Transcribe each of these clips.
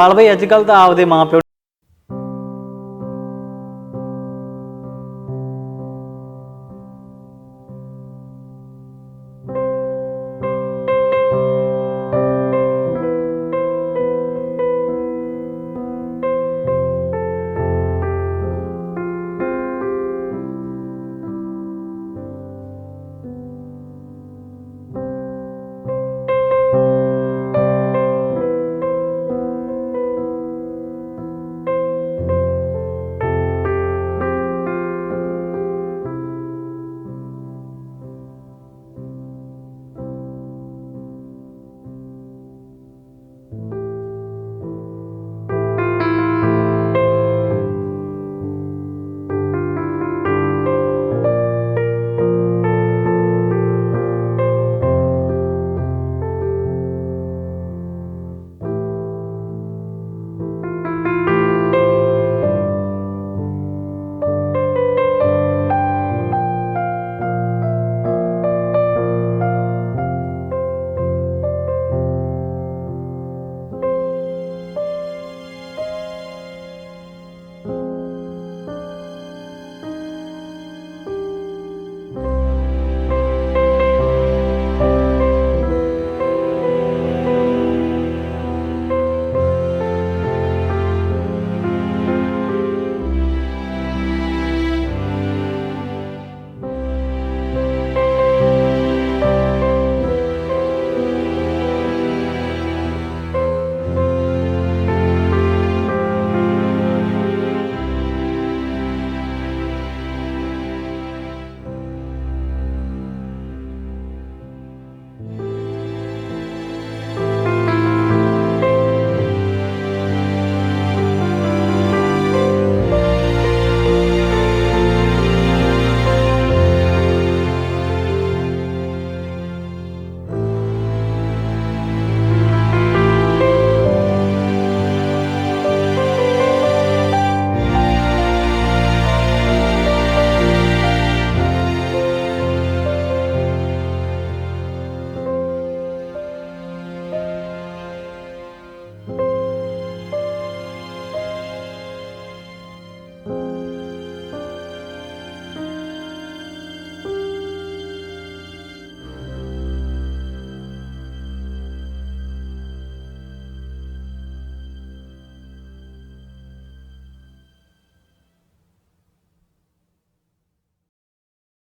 ਪਾਲ ਬਈ ਅੱਜ ਕੱਲ ਤਾਂ ਆਪਦੇ ਮਾਂ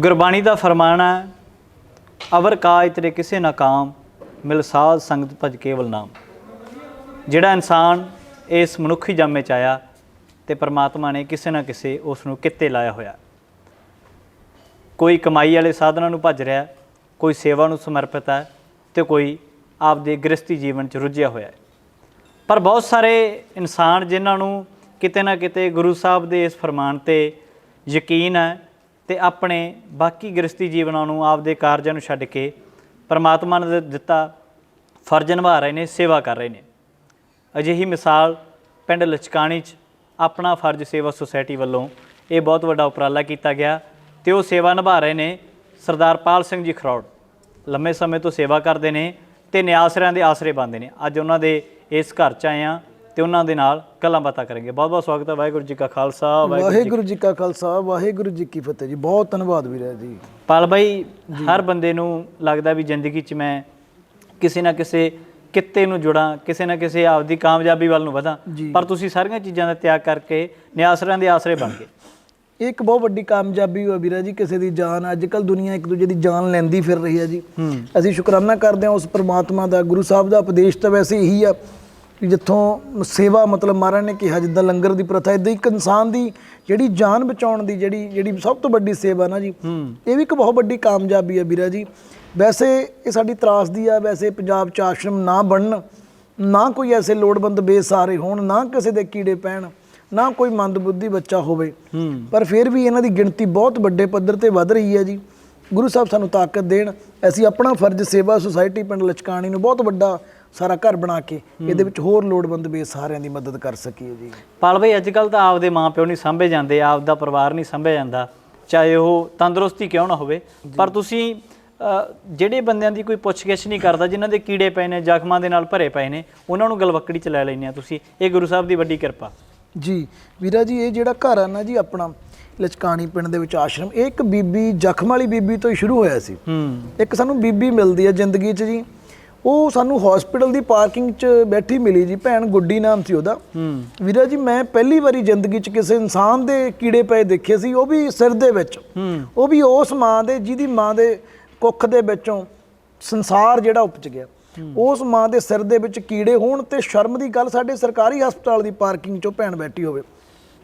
ਗੁਰਬਾਣੀ ਦਾ ਫਰਮਾਨ ਹੈ, ਅਵਰ ਕਾਜ ਤੇਰੇ ਕਿਸੇ ਨਾ ਕਾਮ, ਮਿਲ ਸਾਧ ਸੰਗਤ ਭਜ ਕੇਵਲ ਨਾਮ। ਜਿਹੜਾ ਇਨਸਾਨ ਇਸ ਮਨੁੱਖੀ ਜੰਮੇ ਚ ਆਇਆ ਤੇ ਪ੍ਰਮਾਤਮਾ ਨੇ ਕਿਸੇ ਨਾ ਕਿਸੇ ਉਸ ਨੂੰ ਕਿੱਤੇ ਲਾਇਆ ਹੋਇਆ। ਕੋਈ ਕਮਾਈ ਵਾਲੇ ਸਾਧਨਾਂ ਨੂੰ ਭੱਜ ਰਿਹਾ ਕੋਈ ਸੇਵਾ ਨੂੰ ਸਮਰਪਿਤ ਹੈ ਤੇ ਕੋਈ ਆਪਦੇ ਗ੍ਰਸਤੀ ਜੀਵਨ ਚ ਰੁੱਝਿਆ ਹੋਇਆ ਹੈ। ਪਰ ਬਹੁਤ ਸਾਰੇ ਇਨਸਾਨ ਜਿਨ੍ਹਾਂ ਨੂੰ ਕਿਤੇ ਨਾ ਕਿਤੇ ਗੁਰੂ ਸਾਹਿਬ ਦੇ ਇਸ ਫਰਮਾਨ ਤੇ ਯਕੀਨ ਹੈ ਤੇ ਆਪਣੇ ਬਾਕੀ ਗ੍ਰਸਤੀ ਜੀਵਨਾਂ ਨੂੰ ਆਪਦੇ ਕਾਰਜਾਂ ਨੂੰ ਛੱਡ ਕੇ ਪਰਮਾਤਮਾ ਨੇ ਦਿੱਤਾ ਫਰਜ਼ ਨਿਭਾ ਰਹੇ ਨੇ, ਸੇਵਾ ਕਰ ਰਹੇ ਨੇ। ਅਜਿਹੀ ਮਿਸਾਲ ਪਿੰਡ ਲਚਕਾਣੀ 'ਚ ਆਪਣਾ ਫਰਜ਼ ਸੇਵਾ ਸੁਸਾਇਟੀ ਵੱਲੋਂ ਇਹ ਬਹੁਤ ਵੱਡਾ ਉਪਰਾਲਾ ਕੀਤਾ ਗਿਆ ਤੇ ਉਹ ਸੇਵਾ ਨਿਭਾ ਰਹੇ ਨੇ ਸਰਦਾਰ ਪਾਲ ਸਿੰਘ ਜੀ ਖਰੌੜ। ਲੰਮੇ ਸਮੇਂ ਤੋਂ ਸੇਵਾ ਕਰਦੇ ਨੇ ਤੇ ਨਿਆਸਰਿਆਂ ਦੇ ਆਸਰੇ ਬੰਦੇ ਨੇ। ਅੱਜ ਉਹਨਾਂ ਦੇ ਇਸ ਘਰ 'ਚ ਆਏ ਆ ਤੇ ਉਹਨਾਂ ਦੇ ਨਾਲ ਗੱਲਾਂ ਬਾਤਾਂ ਕਰਾਂਗੇ। ਬਹੁਤ ਬਹੁਤ ਸਵਾਗਤ ਹੈ ਵਾਹਿਗੁਰੂ ਜੀ ਕਾ ਖਾਲਸਾ ਵਾਹਿਗੁਰੂ ਜੀ ਕਾ ਖਾਲਸਾ ਵਾਹਿਗੁਰੂ ਜੀ ਕੀ ਫਤਿਹ ਜੀ। ਬਹੁਤ ਧੰਨਵਾਦ ਵੀਰੇ ਜੀ। ਪਾਲ ਬਾਈ ਹਰ ਬੰਦੇ ਨੂੰ ਲੱਗਦਾ ਵੀ ਜ਼ਿੰਦਗੀ 'ਚ ਮੈਂ ਕਿਸੇ ਨਾ ਕਿਸੇ ਕਿੱਤੇ ਨੂੰ ਜੁੜਾਂ ਕਿਸੇ ਨਾ ਕਿਸੇ ਆਪਦੀ ਕਾਮਯਾਬੀ ਵੱਲ ਨੂੰ ਵਧਾਂ। ਪਰ ਤੁਸੀਂ ਸਾਰੀਆਂ ਚੀਜ਼ਾਂ ਦਾ ਤਿਆਗ ਕਰਕੇ ਨਿਆਸਰਿਆਂ ਦੇ ਆਸਰੇ ਬਣ ਗਏ। ਇਹ ਇੱਕ ਬਹੁਤ ਵੱਡੀ ਕਾਮਯਾਬੀ ਹੋਈ ਵੀਰਾ ਜੀ ਕਿਸੇ ਦੀ ਜਾਨ। ਅੱਜ ਕੱਲ ਦੁਨੀਆ ਇੱਕ ਦੂਜੇ ਦੀ ਜਾਨ ਲੈਂਦੀ ਫਿਰ ਰਹੀ ਹੈ ਜੀ। ਅਸੀਂ ਸ਼ੁਕਰਾਨਾ ਕਰਦੇ ਹਾਂ ਉਸ ਪ੍ਰਮਾਤਮਾ ਦਾ। ਗੁਰੂ ਸਾਹਿਬ ਦਾ ਉਪਦੇਸ਼ ਤਾਂ ਵੈਸੇ ਇਹੀ ਆ ਕਿ ਜਿੱਥੋਂ ਸੇਵਾ ਮਤਲਬ ਮਹਾਰਾਜ ਨੇ ਕਿਹਾ ਜਿੱਦਾਂ ਲੰਗਰ ਦੀ ਪ੍ਰਥਾ ਇਦਾਂ ਇੱਕ ਇਨਸਾਨ ਦੀ ਜਿਹੜੀ ਜਾਨ ਬਚਾਉਣ ਦੀ ਜਿਹੜੀ ਜਿਹੜੀ ਸਭ ਤੋਂ ਵੱਡੀ ਸੇਵਾ ਨਾ ਜੀ ਇਹ ਵੀ ਇੱਕ ਬਹੁਤ ਵੱਡੀ ਕਾਮਯਾਬੀ ਹੈ ਵੀਰਾ ਜੀ। ਵੈਸੇ ਇਹ ਸਾਡੀ ਤਰਾਸਦੀ ਆ ਵੈਸੇ ਪੰਜਾਬ ਚ ਆਸ਼ਰਮ ਨਾ ਬਣਨ ਨਾ ਕੋਈ ਐਸੇ ਲੋੜਵੰਦ ਬੇਸਹਾਰੇ ਹੋਣ ਨਾ ਕਿਸੇ ਦੇ ਕੀੜੇ ਪੈਣ ਨਾ ਕੋਈ ਮੰਦਬੁੱਧੀ ਬੱਚਾ ਹੋਵੇ। ਪਰ ਫਿਰ ਵੀ ਇਹਨਾਂ ਦੀ ਗਿਣਤੀ ਬਹੁਤ ਵੱਡੇ ਪੱਧਰ ਤੇ ਵੱਧ ਰਹੀ ਹੈ ਜੀ। ਗੁਰੂ ਸਾਹਿਬ ਸਾਨੂੰ ਤਾਕਤ ਦੇਣ ਅਸੀਂ ਆਪਣਾ ਫਰਜ਼ ਸੇਵਾ ਸੁਸਾਇਟੀ ਪਿੰਡ ਲਚਕਾਣੀ ਨੂੰ ਬਹੁਤ ਵੱਡਾ ਸਾਰਾ ਘਰ ਬਣਾ ਕੇ ਇਹਦੇ ਵਿੱਚ ਹੋਰ ਲੋੜਵੰਦ ਬੇਸਹਾਰਿਆਂ ਦੀ ਮਦਦ ਕਰ ਸਕੀਏ ਜੀ। ਪਾਲ ਬਈ ਅੱਜ ਕੱਲ ਤਾਂ ਆਪਦੇ ਮਾਪਿਓ ਨਹੀਂ ਸੰਭੇ ਜਾਂਦੇ ਆਪਦਾ ਪਰਿਵਾਰ ਨਹੀਂ ਸੰਭਿਆ ਜਾਂਦਾ। ਚਾਹੇ ਉਹ ਤੰਦਰੁਸਤੀ ਕਿਉਂ ਨਾ ਹੋਵੇ। ਪਰ ਤੁਸੀਂ ਜਿਹੜੇ ਬੰਦਿਆਂ ਦੀ ਕੋਈ ਪੁੱਛਗਿੱਛ ਨਹੀਂ ਕਰਦਾ ਜਿਨ੍ਹਾਂ ਦੇ ਕੀੜੇ ਪਏ ਨੇ ਜ਼ਖਮਾਂ ਦੇ ਨਾਲ ਭਰੇ ਪਏ ਨੇ ਉਹਨਾਂ ਨੂੰ ਗਲਵੱਕੜੀ ਚ ਲੈ ਲੈਂਦੇ ਆ ਤੁਸੀਂ। ਇਹ ਗੁਰੂ ਸਾਹਿਬ ਦੀ ਵੱਡੀ ਕਿਰਪਾ। ਜੀ ਵੀਰਾ ਜੀ ਇਹ ਜਿਹੜਾ ਘਰ ਆ ਨਾ ਜੀ ਆਪਣਾ ਲਚਕਾਣੀ ਪਿੰਡ ਦੇ ਵਿੱਚ ਆਸ਼ਰਮ ਇਹ ਇੱਕ ਬੀਬੀ ਜ਼ਖਮ ਵਾਲੀ ਬੀਬੀ ਤੋਂ ਹੀ ਸ਼ੁਰੂ ਹੋਇਆ ਸੀ। ਹੂੰ। ਇੱਕ ਸਾਨੂੰ ਬੀਬੀ ਮਿਲਦੀ ਹੈ ਜ਼ਿੰਦਗੀ 'ਚ ਜੀ। ਉਹ ਸਾਨੂੰ ਹਸਪੀਟਲ ਦੀ ਪਾਰਕਿੰਗ 'ਚ ਬੈਠੀ ਮਿਲੀ ਜੀ ਭੈਣ ਗੁੱਡੀ ਨਾਮ ਸੀ ਉਹਦਾ। ਹੂੰ। ਵੀਰਾ ਜੀ ਮੈਂ ਪਹਿਲੀ ਵਾਰੀ ਜ਼ਿੰਦਗੀ 'ਚ ਕਿਸੇ ਇਨਸਾਨ ਦੇ ਕੀੜੇ ਪਏ ਦੇਖੇ ਸੀ ਉਹ ਵੀ ਸਿਰ ਦੇ ਵਿੱਚ। ਹੂੰ। ਉਹ ਵੀ ਉਸ ਮਾਂ ਦੇ ਜਿਹਦੀ ਮਾਂ ਦੇ ਕੁੱਖ ਦੇ ਵਿੱਚੋਂ ਸੰਸਾਰ ਜਿਹੜਾ ਉਪਜ ਗਿਆ। ਉਸ ਮਾਂ ਦੇ ਸਿਰ ਦੇ ਵਿੱਚ ਕੀੜੇ ਹੋਣ ਤੇ ਸ਼ਰਮ ਦੀ ਗੱਲ ਸਾਡੇ ਸਰਕਾਰੀ ਹਸਪਤਾਲ ਦੀ ਪਾਰਕਿੰਗ 'ਚੋਂ ਭੈਣ ਬੈਠੀ ਹੋਵੇ।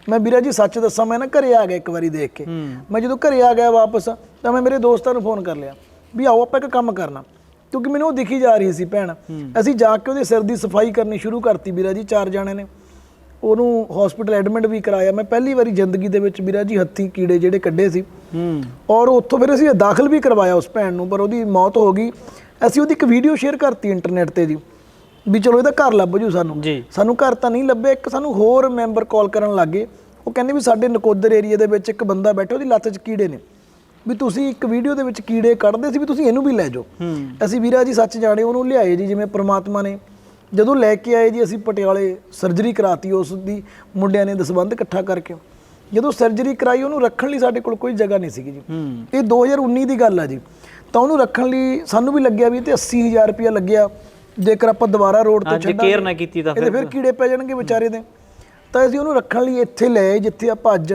ਮੈਂ ਵੀਰਾ ਜੀ ਸੱਚ ਦੱਸਾਂ ਮੈਂ ਨਾ ਘਰੇ ਆ ਗਿਆ ਇੱਕ ਵਾਰੀ ਦੇਖ ਕੇ। ਮੈਂ ਜਦੋਂ ਘਰੇ ਆ ਗਿਆ ਵਾਪਸ ਤਾਂ ਮੈਂ ਮੇਰੇ ਦੋਸਤਾਂ ਨੂੰ ਫੋਨ ਕਰ ਲਿਆ ਵੀ ਆਓ ਆਪਾਂ ਇੱਕ ਕੰਮ ਕਰਨਾ। ਕਿਉਂਕਿ ਮੈਨੂੰ ਉਹ ਦਿਖੀ ਜਾ ਰਹੀ ਸੀ ਭੈਣ। ਅਸੀਂ ਜਾ ਕੇ ਉਹਦੇ ਸਿਰ ਦੀ ਸਫ਼ਾਈ ਕਰਨੀ ਸ਼ੁਰੂ ਕਰਤੀ ਵੀਰਾ ਜੀ ਚਾਰ ਜਾਣੇ ਨੇ। ਉਹਨੂੰ ਹਸਪੀਟਲ ਐਡਮਿਟ ਵੀ ਕਰਾਇਆ। ਮੈਂ ਪਹਿਲੀ ਵਾਰੀ ਜ਼ਿੰਦਗੀ ਦੇ ਵਿੱਚ ਵੀਰਾ ਜੀ ਹੱਥੀ ਕੀੜੇ ਜਿਹੜੇ ਕੱਢੇ ਸੀ। ਹੂੰ। ਔਰ ਉੱਥੋਂ ਫਿਰ ਅਸੀਂ ਦਾਖਲ ਵੀ ਕਰਵਾਇਆ ਉਸ ਭੈਣ ਨੂੰ ਪਰ ਉਹਦੀ ਮੌਤ ਹੋ ਗਈ। ਅਸੀਂ ਉਹਦੀ ਇੱਕ ਵੀਡੀਓ ਸ਼ੇਅਰ ਕਰਤੀ ਇੰਟਰਨੈਟ ਤੇ ਜੀ ਵੀ ਚਲੋ ਇਹਦਾ ਘਰ ਲੱਭ ਜੂ ਸਾਨੂੰ। ਜੀ। ਸਾਨੂੰ ਘਰ ਤਾਂ ਨਹੀਂ ਲੱਭਿਆ ਇੱਕ ਸਾਨੂੰ ਹੋਰ ਮੈਂਬਰ ਕਾਲ ਕਰਨ ਲੱਗੇ ਉਹ ਕਹਿੰਦੇ ਵੀ ਸਾਡੇ ਨਕੋਦਰ ਏਰੀਆ ਦੇ ਵਿੱਚ ਇੱਕ ਬੰਦਾ ਬੈਠਾ ਉਹਦੀ ਲੱਤ 'ਚ ਕੀੜੇ ਨੇ। ਵੀ ਤੁਸੀਂ ਇੱਕ ਵੀਡੀਓ ਦੇ ਵਿੱਚ ਕੀੜੇ ਕੱਢਦੇ ਸੀ ਵੀ ਤੁਸੀਂ ਇਹਨੂੰ ਵੀ ਲੈ ਜਾਓ। ਅਸੀਂ ਵੀਰਾ ਜੀ ਸੱਚ ਜਾਣੇ ਉਹਨੂੰ ਲਿਆਏ ਜੀ ਜਿਵੇਂ ਪ੍ਰਮਾਤਮਾ ਨੇ। ਜਦੋਂ ਲੈ ਕੇ ਆਏ ਜੀ ਅਸੀਂ ਪਟਿਆਲੇ ਸਰਜਰੀ ਕਰਾਤੀ ਉਸ ਦੀ ਮੁੰਡਿਆਂ ਨੇ ਦਸਬੰਧ ਇਕੱਠਾ ਕਰਕੇ। ਜਦੋਂ ਸਰਜਰੀ ਕਰਾਈ ਉਹਨੂੰ ਰੱਖਣ ਲਈ ਸਾਡੇ ਕੋਲ ਕੋਈ ਜਗ੍ਹਾ ਨਹੀਂ ਸੀਗੀ ਜੀ। ਇਹ 2019 ਦੀ ਗੱਲ ਆ ਜੀ। ਤਾਂ ਉਹਨੂੰ ਰੱਖਣ ਲਈ ਸਾਨੂੰ ਵੀ ਲੱਗਿਆ ਵੀ ਇਹ ਤੇ 80000 ਰੁਪਇਆ ਲੱਗਿਆ। ਜੇਕਰ ਆਪਾਂ ਦੁਬਾਰਾ ਰੋਡ ਤੇ ਅੱਜ ਕੇਅਰ ਨਾ ਕੀਤੀ ਤਾਂ ਇਹਦੇ ਫਿਰ ਕੀੜੇ ਪੈ ਜਾਣਗੇ ਵਿਚਾਰੇ ਦੇ। ਤਾਂ ਅਸੀਂ ਉਹਨੂੰ ਰੱਖਣ ਲਈ ਇੱਥੇ ਲੈ ਆਏ ਜਿੱਥੇ ਆਪਾਂ ਅੱਜ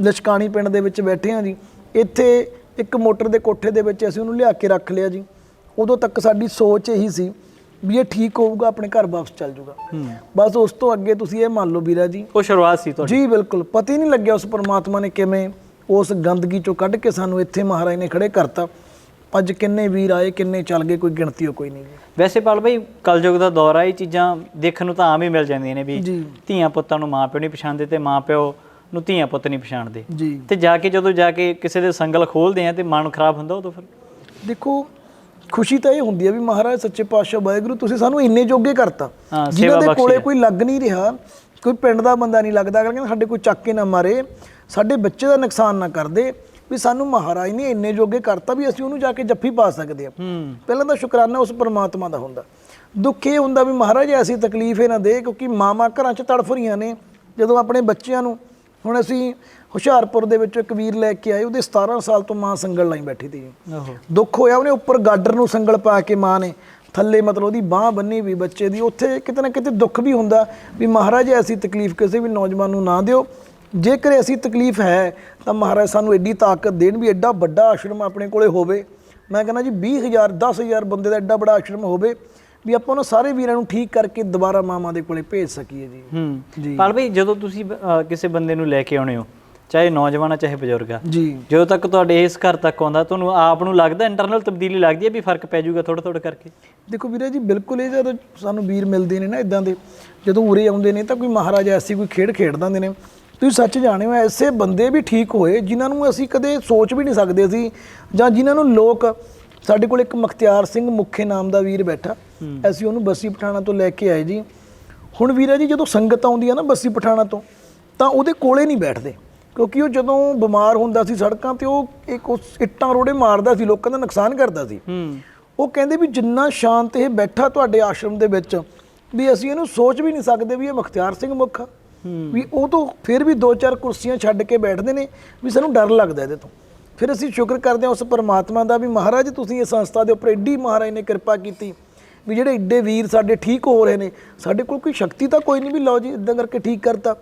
ਲਸ਼ਕਾਣੀ ਪਿੰਡ ਦੇ ਵਿੱਚ ਬੈਠੇ ਹਾਂ ਜੀ। ਇੱਥੇ ਇੱਕ ਮੋਟਰ ਦੇ ਕੋਠੇ ਦੇ ਵਿੱਚ ਅਸੀਂ ਉਹਨੂੰ ਲਿਆ ਕੇ ਰੱਖ ਲਿਆ ਜੀ। ਉਦੋਂ ਤੱਕ ਸਾਡੀ ਸੋਚ ਇਹੀ ਸੀ ਵੀ ਇਹ ਠੀਕ ਹੋਊਗਾ ਆਪਣੇ ਘਰ ਵਾਪਸ ਚੱਲ ਜਾਊਗਾ ਬਸ ਉਸ ਤੋਂ ਅੱਗੇ ਤੁਸੀਂ ਇਹ ਮੰਨ ਲਓ ਵੀਰਾ ਜੀ। ਉਹ ਸ਼ੁਰੂਆਤ ਸੀ ਤੁਹਾਡੀ। ਜੀ ਬਿਲਕੁਲ। ਪਤਾ ਹੀ ਨਹੀਂ ਲੱਗਿਆ ਉਸ ਪਰਮਾਤਮਾ ਨੇ ਕਿਵੇਂ ਉਸ ਗੰਦਗੀ ਚੋਂ ਕੱਢ ਕੇ ਸਾਨੂੰ ਇੱਥੇ ਮਹਾਰਾਜ ਨੇ ਖੜੇ ਕਰਤਾ। ਅੱਜ ਕਿੰਨੇ ਵੀਰ ਆਏ ਕਿੰਨੇ ਚੱਲ ਗਏ ਕੋਈ ਗਿਣਤੀ ਓ ਕੋਈ ਨਹੀਂ ਵੈਸੇ ਪਾਲ ਭਾਈ ਕਲਯੁਗ ਦਾ ਦੌਰ ਆ ਇਹ ਚੀਜ਼ਾਂ ਦੇਖਣ ਨੂੰ ਤਾਂ ਆਮ ਹੀ ਮਿਲ ਜਾਂਦੀਆਂ ਨੇ ਵੀ ਧੀਆਂ ਪੁੱਤਾਂ ਨੂੰ ਮਾਂ ਪਿਓ ਨਹੀਂ ਪਛਾਣਦੇ ਤੇ ਮਾਂ ਪਿਓ ਨੂੰ ਧੀਆਂ ਪੁੱਤ ਨਹੀਂ ਪਛਾਣਦੇ। ਜੀ। ਤੇ ਜਾ ਕੇ ਜਦੋਂ ਜਾ ਕੇ ਕਿਸੇ ਦੇ ਸੰਗਲ ਖੋਲਦੇ ਆ ਤੇ ਮਨ ਖਰਾਬ ਹੁੰਦਾ ਉਦੋਂ ਫਿਰ? ਦੇਖੋ ਖੁਸ਼ੀ ਤਾਂ ਇਹ ਹੁੰਦੀ ਹੈ ਵੀ ਮਹਾਰਾਜ ਸੱਚੇ ਪਾਤਸ਼ਾਹ ਵਾਹਿਗੁਰੂ ਤੁਸੀਂ ਸਾਨੂੰ ਇੰਨੇ ਜੋਗੇ ਕਰਤਾ। ਜਿਨ੍ਹਾਂ ਦੇ ਕੋਲੇ। ਕੋਈ ਲੱਗ ਨਹੀਂ ਰਿਹਾ ਕੋਈ ਪਿੰਡ ਦਾ ਬੰਦਾ ਨਹੀਂ ਲੱਗਦਾ ਕਹਿੰਦਾ ਸਾਡੇ ਕੋਈ ਚੱਕ ਕੇ ਨਾ ਮਾਰੇ ਸਾਡੇ ਬੱਚੇ ਦਾ ਨੁਕਸਾਨ ਨਾ ਕਰਦੇ ਵੀ ਸਾਨੂੰ ਮਹਾਰਾਜ ਨੇ ਇੰਨੇ ਜੋਗੇ ਕਰਤਾ ਵੀ ਅਸੀਂ ਉਹਨੂੰ ਜਾ ਕੇ ਜੱਫੀ ਪਾ ਸਕਦੇ ਹਾਂ। ਪਹਿਲਾਂ ਤਾਂ ਸ਼ੁਕਰਾਨਾ ਉਸ ਪਰਮਾਤਮਾ ਦਾ ਹੁੰਦਾ। ਦੁੱਖ ਇਹ ਹੁੰਦਾ ਵੀ ਮਹਾਰਾਜ ਐਸੀ ਤਕਲੀਫ ਇਹ ਨਾ ਦੇ ਕਿਉਂਕਿ ਮਾਮਾ ਘਰਾਂ 'ਚ ਤੜਫ ਰਹੀਆਂ ਨੇ ਜਦੋਂ ਆਪਣੇ ਬੱਚਿਆਂ ਨੂੰ ਹੁਣ ਅਸੀਂ ਹੁਸ਼ਿਆਰਪੁਰ ਦੇ ਵਿੱਚ ਇੱਕ ਵੀਰ ਲੈ ਕੇ ਆਏ ਉਹਦੇ 17 ਸਾਲ ਤੋਂ ਮਾਂ ਸੰਗਲ ਲਾਈ ਬੈਠੀ ਸੀ। ਦੁੱਖ ਹੋਇਆ ਉਹਨੇ ਉੱਪਰ ਗਾਡਰ ਨੂੰ ਸੰਗਲ ਪਾ ਕੇ ਮਾਂ ਨੇ। ਥੱਲੇ ਮਤਲਬ ਉਹਦੀ ਬਾਹ ਬੰਨੀ ਵੀ ਬੱਚੇ ਦੀ। ਉੱਥੇ ਕਿਤੇ ਨਾ ਕਿਤੇ ਦੁੱਖ ਵੀ ਹੁੰਦਾ ਵੀ ਮਹਾਰਾਜ ਐਸੀ ਤਕਲੀਫ ਕਿਸੇ ਵੀ ਨੌਜਵਾਨ ਨੂੰ ਨਾ ਦਿਓ। ਜੇਕਰ ਐਸੀ ਤਕਲੀਫ ਹੈ ਤਾਂ ਮਹਾਰਾਜ ਸਾਨੂੰ ਐਡੀ ਤਾਕਤ ਦੇਣ ਵੀ ਐਡਾ ਵੱਡਾ ਆਸ਼ਰਮ ਆਪਣੇ ਕੋਲੇ ਹੋਵੇ। ਮੈਂ ਕਹਿੰਦਾ ਜੀ 20000 10000 ਬੰਦੇ ਦਾ ਐਡਾ ਵੱਡਾ ਆਸ਼ਰਮ ਹੋਵੇ ਵੀ ਆਪਾਂ ਉਹਨਾਂ ਸਾਰੇ ਵੀਰਾਂ ਨੂੰ ਠੀਕ ਕਰਕੇ ਦੁਬਾਰਾ ਮਾਮਾ ਦੇ ਕੋਲੇ ਭੇਜ ਸਕੀਏ ਜੀ। ਹੂੰ। ਜੀ। ਪਾਲ ਭਾਈ ਜਦੋਂ ਤੁਸੀਂ ਅ, ਕਿਸੇ ਬੰਦੇ ਨੂੰ ਲੈ ਕੇ ਆਉਣੇ ਹੋ ਚਾਹੇ ਨੌਜਵਾਨ ਆ ਚਾਹੇ ਬਜ਼ੁਰਗ ਆ ਜੀ। ਜਦੋਂ ਤੱਕ ਤੁਹਾਡੇ ਇਸ ਘਰ ਤੱਕ ਆਉਂਦਾ ਤੁਹਾਨੂੰ ਆਪ ਨੂੰ ਲੱਗਦਾ ਇੰਟਰਨਲ ਤਬਦੀਲੀ ਲੱਗਦੀ ਹੈ ਵੀ ਫ਼ਰਕ ਪੈ ਜਾਊਗਾ ਥੋੜਾ ਥੋੜਾ ਕਰਕੇ? ਦੇਖੋ ਵੀਰੇ ਜੀ ਬਿਲਕੁਲ ਇਹ ਜਦੋਂ ਸਾਨੂੰ ਵੀਰ ਮਿਲਦੇ ਨੇ ਨਾ ਇਦਾਂ ਦੇ ਜਦੋਂ ਉਰੇ ਆਉਂਦੇ ਨੇ ਤਾਂ ਕੋਈ ਮਹਾਰਾਜਾ ਐਸੀ ਕੋਈ ਖੇਡ ਖੇਡ ਦਿੰਦੇ ਨੇ। ਤੁਸੀਂ ਸੱਚ ਜਾਣਿਓ ਐਸੇ ਬੰਦੇ ਵੀ ਠੀਕ ਹੋਏ ਜਿਨ੍ਹਾਂ ਨੂੰ ਅਸੀਂ ਕਦੇ ਸੋਚ ਵੀ ਨਹੀਂ ਸਕਦੇ ਸੀ ਜਾਂ ਜਿਨ੍ਹਾਂ ਨੂੰ ਲੋਕ ਸਾਡੇ ਕੋਲ ਇੱਕ ਮਖਤਿਆਰ ਸਿੰਘ ਮੁੱਖੇ ਨਾਮ ਦਾ ਵੀਰ ਬੈਠਾ। ਅਸੀਂ ਉਹਨੂੰ ਬੱਸੀ ਪਠਾਣਾ ਤੋਂ ਲੈ ਕੇ ਆਏ ਜੀ। ਹੁਣ ਵੀਰਾ ਜੀ ਜਦੋਂ ਸੰਗਤ ਆਉਂਦੀ ਆ ਨਾ ਬੱਸੀ ਪਠਾਣਾ ਤੋਂ ਤਾਂ ਉਹਦੇ ਕੋਲੇ ਨਹੀਂ ਬੈਠਦੇ। ਕਿਉਂਕਿ ਉਹ ਜਦੋਂ ਬਿਮਾਰ ਹੁੰਦਾ ਸੀ ਸੜਕਾਂ ਤੇ ਉਹ ਇੱਕ ਉਸ ਇੱਟਾਂ ਰੋੜੇ ਮਾਰਦਾ ਸੀ ਲੋਕਾਂ ਦਾ ਨੁਕਸਾਨ ਕਰਦਾ ਸੀ। ਉਹ ਕਹਿੰਦੇ ਵੀ ਜਿੰਨਾ ਸ਼ਾਂਤ ਇਹ ਬੈਠਾ ਤੁਹਾਡੇ ਆਸ਼ਰਮ ਦੇ ਵਿੱਚ ਵੀ ਅਸੀਂ ਇਹਨੂੰ ਸੋਚ ਵੀ ਨਹੀਂ ਸਕਦੇ ਵੀ ਇਹ ਮੁਖਤਿਆਰ ਸਿੰਘ ਮੁੱਖ ਵੀ ਉਹ ਤੋਂ ਫਿਰ ਵੀ ਦੋ ਚਾਰ ਕੁਰਸੀਆਂ ਛੱਡ ਕੇ ਬੈਠਦੇ ਨੇ ਵੀ ਸਾਨੂੰ ਡਰ ਲੱਗਦਾ ਇਹਦੇ ਤੋਂ। ਫਿਰ ਅਸੀਂ ਸ਼ੁਕਰ ਕਰਦੇ ਹਾਂ ਉਸ ਪਰਮਾਤਮਾ ਦਾ ਵੀ ਮਹਾਰਾਜ ਤੁਸੀਂ ਇਸ ਸੰਸਥਾ ਦੇ ਉੱਪਰ ਐਡੀ ਮਹਾਰਾਜ ਨੇ ਕਿਰਪਾ ਕੀਤੀ ਵੀ ਜਿਹੜੇ ਏਡੇ ਵੀਰ ਸਾਡੇ ਠੀਕ ਹੋ ਰਹੇ ਨੇ ਸਾਡੇ ਕੋਲ ਕੋਈ ਸ਼ਕਤੀ ਤਾਂ ਕੋਈ ਨਹੀਂ ਵੀ ਲਓ ਜੀ ਇਦਾਂ ਕਰਕੇ ਠੀਕ ਕਰਤਾ।